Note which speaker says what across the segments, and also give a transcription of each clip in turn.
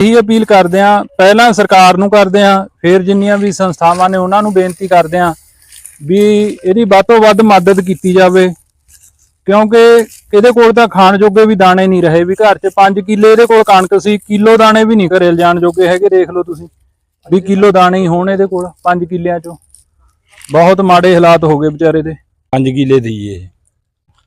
Speaker 1: ਇਹੀ ਅਪੀਲ ਕਰਦੇ ਆ ਪਹਿਲਾਂ ਸਰਕਾਰ ਨੂੰ ਕਰਦੇ ਆ ਫਿਰ ਜਿੰਨੀਆਂ ਵੀ ਸੰਸਥਾਵਾਂ ਨੇ ਉਹਨਾਂ ਨੂੰ ਬੇਨਤੀ ਕਰਦੇ ਆ ਵੀ ਇਹਦੀ ਵੱਧ ਵੱਧ ਮਦਦ ਕੀਤੀ ਜਾਵੇ ਕਿਉਂਕਿ ਇਹਦੇ ਕੋਲ ਤਾਂ ਖਾਣ ਜੋਗੇ ਵੀ ਦਾਣੇ ਨਹੀਂ ਰਹੇ ਵੀ ਘਰ 'ਚ 5 ਕਿੱਲੇ ਇਹਦੇ ਕੋਲ ਕਣਕ ਸੀ ਕਿਲੋ ਦਾਣੇ ਵੀ ਨਹੀਂ ਘਰੇ ਲਿਜਾਣ ਜੋਗੇ ਹੈਗੇ ਦੇਖ ਲਓ ਤੁਸੀਂ ਵੀ ਕਿਲੋ ਦਾਣੇ ਹੀ ਹੋਣ ਇਹਦੇ ਕੋਲ 5 ਕਿੱਲਿਆਂ 'ਚੋਂ। ਬਹੁਤ ਮਾੜੇ ਹਾਲਾਤ ਹੋ ਗਏ ਵਿਚਾਰੇ ਦੇ।
Speaker 2: 5 ਕਿੱਲੇ ਦੀ ਇਹ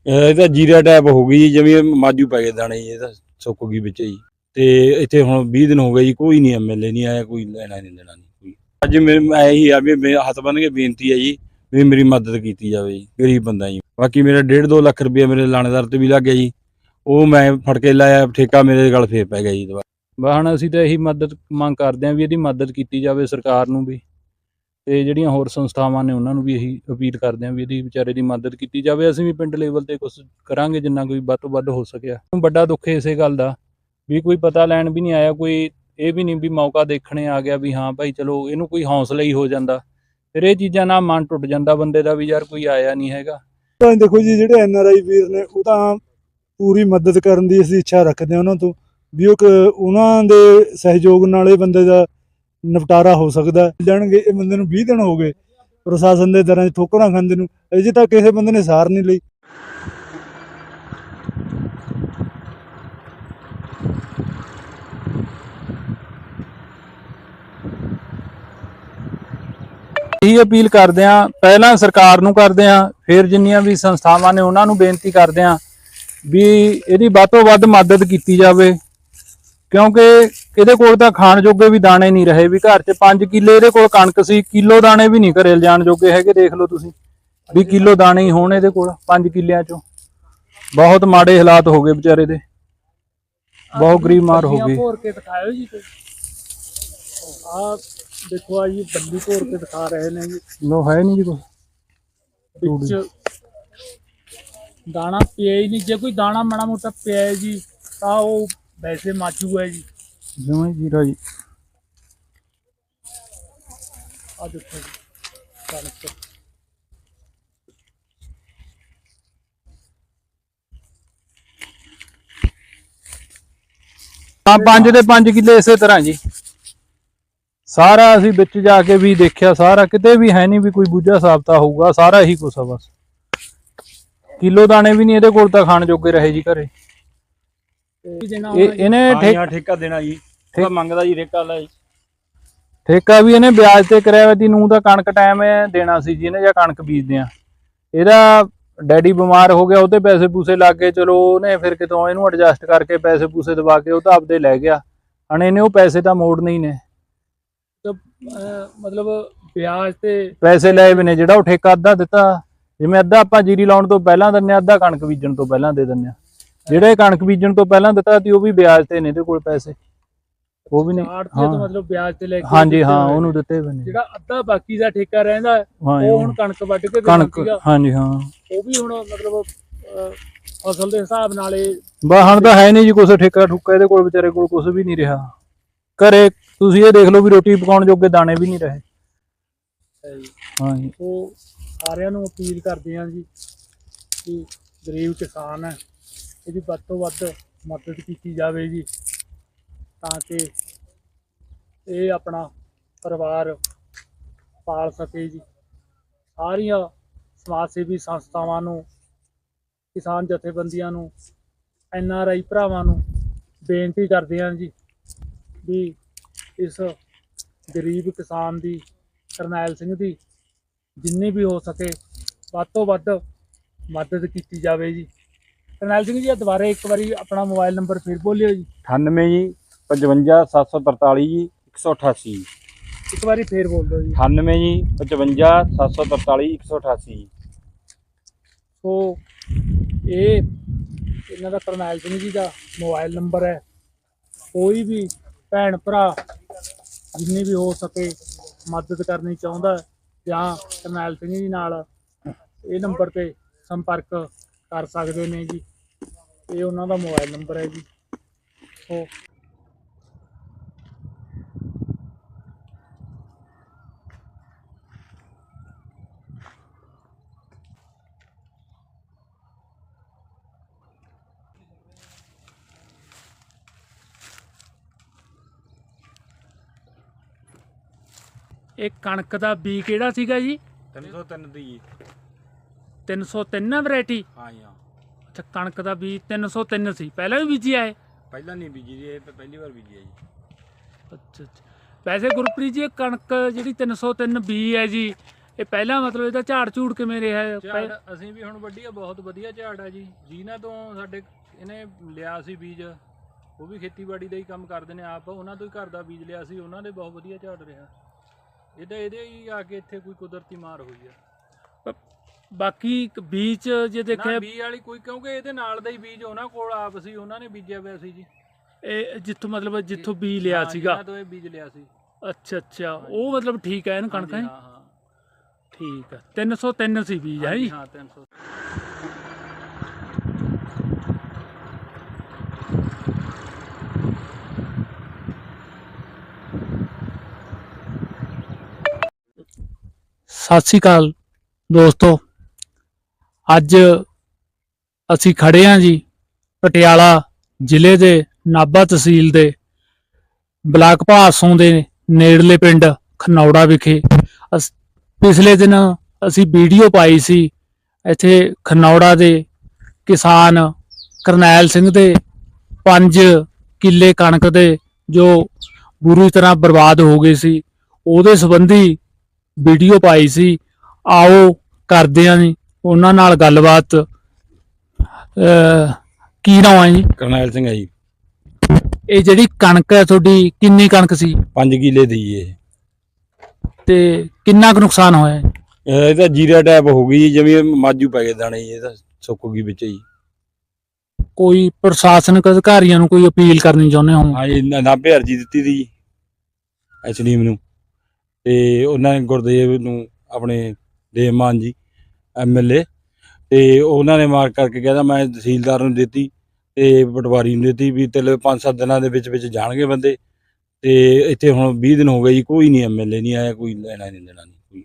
Speaker 2: ਇਹ ਤਾਂ ਜੀਰਾ ਟੈਪ ਹੋ ਗਈ ਜਿਵੇਂ ਮਾਜੂ ਪੈ ਗਏ ਦਾਣੇ ਜੀ, ਇਹ ਤਾਂ ਸੁੱਕ ਗਈ ਵਿੱਚ ਹੀ। ਤੇ ਇੱਥੇ ਹੁਣ 20 ਦਿਨ ਹੋ ਗਏ ਜੀ, ਕੋਈ ਨਹੀਂ ਐਮਐਲਏ ਨਹੀਂ ਆਇਆ, ਕੋਈ ਲੈਣਾ ਨਹੀਂ ਦੇਣਾ ਨਹੀਂ ਕੋਈ। ਅੱਜ ਮੇਰੇ ਮੈਂ ਇਹੀ ਆ ਵੀ ਮੇਰੇ ਹੱਥ ਬੰਨ ਕੇ ਬੇਨਤੀ ਹੈ ਜੀ ਵੀ ਮੇਰੀ ਮਦਦ ਕੀਤੀ ਜਾਵੇ ਜੀ, ਗਰੀਬ ਬੰਦਾ ਜੀ। ਬਾਕੀ ਮੇਰਾ 1.5 2 ਲੱਖ ਰੁਪਏ ਮੇਰੇ ਲਾਣੇਦਾਰ ਤੇ ਵੀ ਲੱਗ ਗਿਆ ਜੀ, ਉਹ ਮੈਂ ਫੜ ਕੇ ਲਾਇਆ, ਠੇਕਾ ਮੇਰੇ ਗਲ ਫੇਰ ਪੈ ਗਿਆ ਜੀ ਦੁਬਾਰਾ।
Speaker 1: ਵਾਹਣ ਅਸੀਂ ਤਾਂ ਇਹੀ ਮਦਦ ਮੰਗ ਕਰਦੇ ਹਾਂ ਵੀ ਇਹਦੀ ਮਦਦ ਕੀਤੀ ਜਾਵੇ ਸਰਕਾਰ ਨੂੰ ਵੀ, ਤੇ ਜਿਹੜੀਆਂ ਹੋਰ ਸੰਸਥਾਵਾਂ ਨੇ ਉਹਨਾਂ ਨੂੰ ਵੀ ਇਹੀ ਅਪੀਲ ਕਰਦੇ ਹਾਂ ਵੀ ਇਹਦੀ ਵਿਚਾਰੇ ਦੀ ਮਦਦ ਕੀਤੀ ਜਾਵੇ। ਅਸੀਂ ਵੀ ਪਿੰਡ ਲੈਵਲ ਤੇ ਕੁਝ ਕਰਾਂਗੇ ਜਿੰਨਾ ਕੋਈ ਵੱਧ ਤੋਂ ਵੱਧ ਹੋ ਸਕਿਆ। ਵੱਡਾ ਦੁੱਖ ਇਸੇ ਗੱਲ ਦਾ ਵੀ ਕੋਈ ਪਤਾ ਲੈਣ ਵੀ ਨਹੀਂ ਆਇਆ, ਕੋਈ ਇਹ ਵੀ ਨਹੀਂ ਵੀ ਮੌਕਾ ਦੇਖਣੇ ਆ ਗਿਆ ਵੀ ਹਾਂ ਭਾਈ ਚਲੋ ਇਹਨੂੰ ਕੋਈ ਹੌਸਲਾ ਹੀ ਹੋ ਜਾਂਦਾ। ਫਿਰ ਇਹ ਚੀਜ਼ਾਂ ਨਾਲ ਮਨ ਟੁੱਟ ਜਾਂਦਾ ਬੰਦੇ ਦਾ ਵੀ ਯਾਰ ਕੋਈ ਆਇਆ ਨਹੀਂ ਹੈਗਾ।
Speaker 3: ਤਾਂ ਦੇਖੋ ਜੀ, ਜਿਹੜੇ ਐਨ ਆਰ ਆਈ ਵੀਰ ਨੇ ਉਹ ਤਾਂ ਪੂਰੀ ਮਦਦ ਕਰਨ ਦੀ ਅਸੀਂ ਇੱਛਾ ਰੱਖਦੇ ਹਾਂ ਉਹਨਾਂ ਤੋਂ ਵੀ ਉਹ ਉਹਨਾਂ ਦੇ ਸਹਿਯੋਗ ਨਾਲ ਇਹ ਬੰਦੇ ਦਾ ਨਿਪਟਾਰਾ ਹੋ ਸਕਦਾ ਜਾਣਗੇ ਇਹ ਬੰਦੇ ਨੂੰ 20 ਦਿਨ ਹੋ ਗਏ ਪ੍ਰਸ਼ਾਸਨ ਦੇ ਦਰਾਂ 'ਚ ਠੋਕਰਾਂ ਖਾਂਦੇ ਨੂੰ, ਅਜੇ ਤੱਕ ਕਿਸੇ ਬੰਦੇ ਨੇ ਸਾਰ ਨਹੀਂ ਲਈ।
Speaker 1: ਇਹੀ ਅਪੀਲ ਕਰਦੇ ਆ ਪਹਿਲਾਂ ਸਰਕਾਰ ਨੂੰ ਕਰਦੇ ਆ ਫਿਰ ਜਿੰਨੀਆਂ ਵੀ ਸੰਸਥਾਵਾਂ ਨੇ ਉਹਨਾਂ ਨੂੰ ਬੇਨਤੀ ਕਰਦੇ ਆ ਵੀ ਇਹਦੀ ਵੱਧ ਵੱਧ ਮਦਦ ਕੀਤੀ ਜਾਵੇ, ਕਿਉਂਕਿ ਇਹਦੇ ਕੋਲ ਤਾਂ ਖਾਣ ਜੋਗੇ ਵੀ ਦਾਣੇ ਨਹੀਂ ਰਹੇ, ਵੀ ਘਰ 'ਚ 5 ਕਿੱਲੇ ਇਹਦੇ ਕੋਲ ਕਣਕ ਸੀ, ਕਿਲੋ ਦਾਣੇ ਵੀ ਨਹੀਂ ਘਰੇ ਲਿਜਾਣ ਜੋਗੇ ਹੈਗੇ, ਦੇਖ ਲਓ ਤੁਸੀਂ, ਵੀ ਕਿਲੋ ਦਾਣੇ ਹੀ ਹੋਣ ਇਹਦੇ ਕੋਲ 5 ਕਿੱਲਿਆਂ 'ਚੋਂ। ਬਹੁਤ ਮਾੜੇ ਹਾਲਾਤ ਹੋ ਗਏ ਵਿਚਾਰੇ ਦੇ। ਬਹੁਤ ਗਰੀਬ ਮਾਰ ਹੋ ਗਏ
Speaker 4: ਭੋਰ ਕੇ ਦਿਖਾਇਓ ਜੀ ਕੋਈ ਆ ਦੇਖੋ ਆ ਜੀ ਬੱਲੀ ਭੋਰ ਕੇ ਦਿਖਾ ਰਹੇ ਨੇ ਜੀ।
Speaker 1: ਲੋ ਹੈ ਨਹੀਂ ਜੀ ਕੋਈ।
Speaker 4: ਵਿੱਚ ਦਾਣਾ ਪਿਆ ਹੀ ਨਹੀਂ। ਜੇ ਕੋਈ ਦਾਣਾ ਮਾੜਾ ਮੋਟਾ ਪਿਆ ਹੈ ਜੀ ਤਾਂ ਉਹ ਵੈਸੇ ਮਾਚੂ ਹੈ ਜੀ।
Speaker 1: ਹੀ ਜੀਰਾ ਜੀ।
Speaker 4: ਆ ਦੇਖੋ ਜੀ ਕਣਕ।
Speaker 1: ਹਾਂ ਪੰਜ ਦੇ ਪੰਜ ਕਿੱਲੇ ਇਸੇ ਤਰ੍ਹਾਂ ਜੀ। ਸਾਰਾ ਅਸੀਂ ਵਿੱਚ ਜਾ ਕੇ ਵੀ ਦੇਖਿਆ ਸਾਰਾ ਕਿਤੇ ਵੀ ਹੈ ਨਹੀਂ ਵੀ ਕੋਈ ਬੂਝਾ ਸਾਬਤਾ ਹੋਊਗਾ ਸਾਰਾ ਹੀ ਕੁਛ ਆ ਬਸ। ਕਿਲੋ ਦਾਣੇ ਵੀ ਨਹੀਂ ਇਹਦੇ ਕੋਲ ਤਾਂ ਖਾਣ ਜੋਗੇ ਰਹੇ ਜੀ ਘਰੇ। ਇਹ ਇਹਨੇ
Speaker 2: ਹਾਂ ਠੇਕਾ ਦੇਣਾ ਜੀ। ਉਹ ਮੰਗਦਾ ਜੀ ਠੇਕਾ ਲੈ ਜੀ।
Speaker 1: ਠੇਕਾ ਵੀ ਇਹਨੇ ਵਿਆਜ ਤੇ ਕਰਿਆ ਹੋਇਆ ਦੀ ਨੂੰ ਦਾ ਕਣਕ ਟਾਈਮ ਦੇਣਾ ਸੀ ਜੀ ਇਹਨੇ ਜਾਂ ਕਣਕ ਬੀਜਦੇ ਆ। ਇਹਦਾ ਡੈਡੀ ਬਿਮਾਰ ਹੋ ਗਿਆ ਉਹਤੇ ਪੈਸੇ ਪੂਸੇ ਲੱਗ ਗਏ ਚਲੋ ਉਹਨੇ ਫਿਰ ਕਿਤੋਂ ਇਹਨੂੰ ਐਡਜਸਟ ਕਰਕੇ ਪੈਸੇ ਪੂਸੇ ਦਵਾ ਕੇ ਉਹ ਤਾਂ ਆਪਦੇ ਲੈ ਗਿਆ। ਹਣ ਇਹਨੇ ਉਹ ਪੈਸੇ ਤਾਂ ਮੋੜਨੇ ਹੀ ਨੇ।
Speaker 4: ਮਤਲਬ ਵਿਆਜ ਤੇ
Speaker 1: ਪੈਸੇ ਲਏ ਵੀ ਨੇ ਜਿਹੜਾ ਉਹ ਠੇਕਾ ਅੱਧਾ ਦਿੱਤਾ ਜਿਵੇਂ ਅੱਧਾ ਆਪਾਂ ਜੀਰੀ ਲਾਉਣ ਤੋਂ ਪਹਿਲਾਂ ਦਿੰਨੇ ਅੱਧਾ ਕਣਕ ਬੀਜਣ ਤੋਂ ਪਹਿਲਾਂ ਦੇ ਦਿੰਨੇ ਜਿਹੜੇ ਕਣਕ ਬੀਜਣ ਤੋਂ ਪਹਿਲਾਂ ਦਿੱਤਾ ਸੀ ਉਹ ਵੀ ਵਿਆਜ ਤੇ ਨੇ ਇਹਦੇ ਕੋਲ ਪੈਸੇ। ਉਹ ਵੀ ਨੇ ਹਾਂ।
Speaker 4: ਮਤਲਬ ਵਿਆਜ ਤੇ ਲੈ ਕੇ
Speaker 1: ਹਾਂਜੀ ਹਾਂ। ਉਹਨੂੰ ਦਿੱਤੇ ਨੇ।
Speaker 4: ਜਿਹੜਾ ਅੱਧਾ ਬਾਕੀ ਦਾ ਠੇਕਾ ਰਹਿੰਦਾ ਉਹ ਹੁਣ ਕਣਕ ਵੱਢ ਕੇ
Speaker 1: ਕਣਕ ਹਾਂਜੀ ਹਾਂ।
Speaker 4: ਉਹ ਵੀ ਹੁਣ ਮਤਲਬ ਫਸਲ ਦੇ ਹਿਸਾਬ ਨਾਲ ਇਹ
Speaker 1: ਬਾ ਹੁਣ ਤਾਂ ਹੈ ਨਹੀਂ ਜੀ ਕੁਛ ਠੇਕਾ ਠੁੱਕਾ ਇਹਦੇ ਕੋਲ ਵਿਚਾਰੇ ਕੋਲ ਕੁਛ ਵੀ ਨਹੀਂ ਰਿਹਾ। ਘਰੇ ਤੁਸੀਂ ਇਹ ਦੇਖ ਲਓ ਵੀ ਰੋਟੀ ਪਕਾਉਣ ਜੋਗੇ ਦਾਣੇ ਵੀ ਨਹੀਂ ਰਹੇ।
Speaker 4: ਹੈ ਜੀ।
Speaker 1: ਹਾਂ ਜੀ।
Speaker 4: ਉਹ ਸਾਰਿਆਂ ਨੂੰ ਅਪੀਲ ਕਰਦੇ ਹਾਂ ਜੀ ਕਿ ਗਰੀਬ ਕਿਸਾਨ ਹੈ ਇਹਦੀ ਵੱਧ ਤੋਂ ਵੱਧ ਮਦਦ ਕੀਤੀ ਜਾਵੇ ਜੀ ਤਾਂ ਕਿ ਇਹ ਆਪਣਾ ਪਰਿਵਾਰ ਪਾਲ ਸਕੇ ਜੀ। ਸਾਰੀਆਂ ਸਮਾਜ ਸੇਵੀ ਸੰਸਥਾਵਾਂ ਨੂੰ ਕਿਸਾਨ ਜਥੇਬੰਦੀਆਂ ਨੂੰ ਐਨ ਆਰ ਆਈ ਭਰਾਵਾਂ ਨੂੰ ਬੇਨਤੀ ਕਰਦੇ ਹਾਂ ਜੀ ਵੀ ਇਸ ਗਰੀਬ ਕਿਸਾਨ ਦੀ ਕਰਨੈਲ ਸਿੰਘ ਦੀ ਜਿੰਨੀ ਵੀ ਹੋ ਸਕੇ ਵੱਧ ਤੋਂ ਵੱਧ ਮਦਦ ਕੀਤੀ ਜਾਵੇ ਜੀ। ਕਰਨੈਲ ਸਿੰਘ ਜੀ ਇਹ ਦੁਬਾਰੇ ਇੱਕ ਵਾਰੀ ਆਪਣਾ ਮੋਬਾਈਲ ਨੰਬਰ ਫਿਰ ਬੋਲਿਓ ਜੀ।
Speaker 2: 98 ਜੀ 55 743 ਜੀ 188
Speaker 4: ਇੱਕ ਵਾਰੀ ਫੇਰ ਬੋਲ ਦਿਓ ਜੀ।
Speaker 2: 98 ਜੀ 55 743 188
Speaker 4: ਸੋ ਇਹ ਇਹਨਾਂ ਦਾ ਕਰਨੈਲ ਸਿੰਘ ਜੀ ਦਾ ਮੋਬਾਈਲ ਨੰਬਰ ਹੈ। ਕੋਈ ਵੀ ਭੈਣ ਭਰਾ ਜਿੰਨੀ ਵੀ ਹੋ ਸਕੇ ਮਦਦ ਕਰਨੀ ਚਾਹੁੰਦਾ ਜਾਂ ਕਰਨੈਲ ਸਿੰਘ ਜੀ ਨਾਲ ਇਹ ਨੰਬਰ ਤੇ ਸੰਪਰਕ ਕਰ ਸਕਦੇ ਨੇ ਜੀ। ਇਹ ਉਹਨਾਂ ਦਾ ਮੋਬਾਈਲ ਨੰਬਰ ਹੈ ਜੀ। ਸੋ ਇਹ ਕਣਕ ਦਾ ਬੀ ਕਿਹੜਾ ਸੀਗਾ ਜੀ?
Speaker 2: 303 ਦੀ। ਜੀ
Speaker 4: 303 ਵੈਰਾਈਟੀ?
Speaker 2: ਹਾਂ ਜੀ ਹਾਂ।
Speaker 4: ਅੱਛਾ ਕਣਕ ਦਾ ਬੀ 303 ਸੀ ਪਹਿਲਾਂ ਵੀ ਬੀਜਿਆ ਹੈ
Speaker 2: ਪਹਿਲਾਂ ਨਹੀਂ ਬੀਜੀ ਦੀ ਇਹ ਪਹਿਲੀ ਵਾਰ ਬੀਜੀ ਹੈ ਜੀ।
Speaker 4: ਅੱਛਾ ਅੱਛਾ। ਵੈਸੇ ਗੁਰਪ੍ਰੀਤ ਜੀ ਇਹ ਕਣਕ ਜਿਹੜੀ 303 ਬੀ ਹੈ ਜੀ ਇਹ ਪਹਿਲਾਂ ਮਤਲਬ ਇਹਦਾ ਝਾੜ ਝੂੜ ਕਿਵੇਂ ਰਿਹਾ? ਹੈ
Speaker 1: ਝਾੜ ਅਸੀਂ ਵੀ ਹੁਣ ਵੱਡੀ ਆ ਬਹੁਤ ਵਧੀਆ ਝਾੜ ਆ ਜੀ। ਜਿਨ੍ਹਾਂ ਤੋਂ ਸਾਡੇ ਇਹਨੇ ਲਿਆ ਸੀ ਬੀਜ। ਉਹ ਵੀ ਖੇਤੀਬਾੜੀ ਦਾ ਹੀ ਕੰਮ ਕਰਦੇ ਨੇ ਆਪ। ਉਹਨਾਂ ਤੋਂ ਹੀ ਘਰ ਦਾ ਬੀਜ ਲਿਆ ਸੀ। ਉਹਨਾਂ ਦੇ ਬਹੁਤ ਵਧੀਆ ਝਾੜ ਰਿਹਾ। ਇਹਦਾ ਇਹਦੇ ਹੀ ਆ ਕੇ ਇੱਥੇ ਕੋਈ ਕੁਦਰਤੀ ਮਾਰ ਹੋਈ ਆ।
Speaker 4: ਬਾਕੀ ਇੱਕ ਬੀਜ ਜੇ
Speaker 1: ਨਾ
Speaker 4: ਦੇਖਿਆ
Speaker 1: ਬੀਜ ਵਾਲੀ ਕੋਈ ਕਿਉਂਕਿ ਇਹਦੇ ਨਾਲ ਦਾ ਹੀ ਬੀਜ ਉਹਨਾਂ ਕੋਲ ਆਪ ਸੀ ਉਹਨਾਂ ਨੇ ਬੀਜਿਆ ਹੋਇਆ ਸੀ ਜੀ।
Speaker 4: ਇਹ ਜਿੱਥੋਂ ਮਤਲਬ ਜਿੱਥੋਂ ਬੀ ਲਿਆ
Speaker 1: ਹਾਂ,
Speaker 4: ਸੀਗਾ।
Speaker 1: ਜਿਨ੍ਹਾਂ ਤੋਂ ਇਹ ਬੀਜ ਲਿਆ ਸੀ।
Speaker 4: ਅੱਛਾ ਅੱਛਾ। ਉਹ ਮਤਲਬ ਠੀਕ ਹੈ ਇਹਨ ਕਣਕਾਂ
Speaker 1: ਹਾਂਜੀ?
Speaker 4: ਹਾਂ?
Speaker 1: ਹਾਂ
Speaker 4: ਠੀਕ ਹੈ 303 ਸੀ ਬੀਜ ਹੈ ਜੀ?
Speaker 1: ਹਾਂ 300
Speaker 4: ਸਤਿ ਸ੍ਰੀ ਅਕਾਲ ਦੋਸਤੋ। ਅੱਜ ਅਸੀਂ ਖੜੇ ਹਾਂ ਜੀ ਪਟਿਆਲਾ ਜ਼ਿਲ੍ਹੇ ਦੇ ਨਾਭਾ ਤਹਿਸੀਲ ਦੇ ਬਲਾਕ ਭਾਸੋਂ ਦੇ ਨੇੜਲੇ ਪਿੰਡ ਖਨੌੜਾ ਵਿਖੇ। ਅਸ- ਪਿਛਲੇ ਦਿਨ ਅਸੀਂ ਵੀਡੀਓ ਪਾਈ ਸੀ ਇੱਥੇ ਖਨੌੜਾ ਦੇ ਕਿਸਾਨ ਕਰਨੈਲ ਸਿੰਘ ਦੇ ਪੰਜ ਕਿੱਲੇ ਕਣਕ ਦੇ ਜੋ ਬੁਰੀ ਤਰ੍ਹਾਂ ਬਰਬਾਦ ਹੋ ਗਏ ਸੀ। ਉਹਦੇ ਸੰਬੰਧੀ ਵੀਡੀਓ ਪਾਈ ਸੀ। ਆਓ ਕਰਦੇ ਆਂ ਜੀ ਉਹਨਾਂ ਨਾਲ ਗੱਲਬਾਤ। ਕੀ ਨਾਮ ਹੈ ਜੀ?
Speaker 2: ਕਰਨੈਲ ਸਿੰਘ ਹੈ ਜੀ।
Speaker 4: ਇਹ ਜਿਹੜੀ ਕਣਕ ਹੈ ਤੁਹਾਡੀ ਕਿੰਨੀ ਕਣਕ ਸੀ?
Speaker 2: 5 ਕਿੱਲੇ ਦੀ ਇਹ।
Speaker 4: ਤੇ ਕਿੰਨਾ ਕੁ ਨੁਕਸਾਨ ਹੋਇਆ? ਹੈ?
Speaker 2: ਇਹ ਤਾਂ ਜੀਰਾ ਟੈਪ ਹੋ ਗਈ ਜੀ ਜਿਵੇਂ ਮਾਜੂ ਪੈ ਗਏ ਦਾਣੇ ਜੀ ਇਹ ਤਾਂ ਸੁੱਕ ਗਈ ਵਿੱਚ ਜੀ।
Speaker 4: ਕੋਈ ਪ੍ਰਸ਼ਾਸਨਿਕ ਅਧਿਕਾਰੀਆਂ ਨੂੰ ਕੋਈ ਅਪੀਲ ਕਰਨੀ ਚਾਹੁੰਦੇ ਹੋ?
Speaker 2: ਹਾਂ ਜੀ ਨਾ- ਅਰਜੀ ਦਿੱਤੀ ਦੀ ਐਸਡੀਐਮ ਨੂੰ। ਤੇ ਉਹਨਾਂ ਨੇ ਗੁਰਦੇਵ ਨੂੰ ਆਪਣੇ ਦੇਵਮਾਨ ਜੀ ਐਮਐਲਏ ਤੇ ਉਹਨਾਂ ਨੇ ਮਾਰ ਕਰਕੇ ਕਹਿੰਦਾ ਮੈਂ ਤਹਿਸੀਲਦਾਰ ਨੂੰ ਦਿੱਤੀ ਤੇ ਪਟਵਾਰੀ ਨੂੰ ਦਿੱਤੀ ਵੀ ਤੇਲੇ 5-7 ਦਿਨਾਂ ਦੇ ਵਿੱਚ ਵਿੱਚ ਜਾਣਗੇ ਬੰਦੇ ਤੇ ਇੱਥੇ ਹੁਣ 20 ਦਿਨ ਹੋ ਗਏ ਜੀ ਕੋਈ ਨਹੀਂ ਐਮਐਲਏ ਨਹੀਂ ਆਇਆ ਕੋਈ ਲੈਣਾ ਨਹੀਂ ਦੇਣਾ ਨਹੀਂ ਕੋਈ।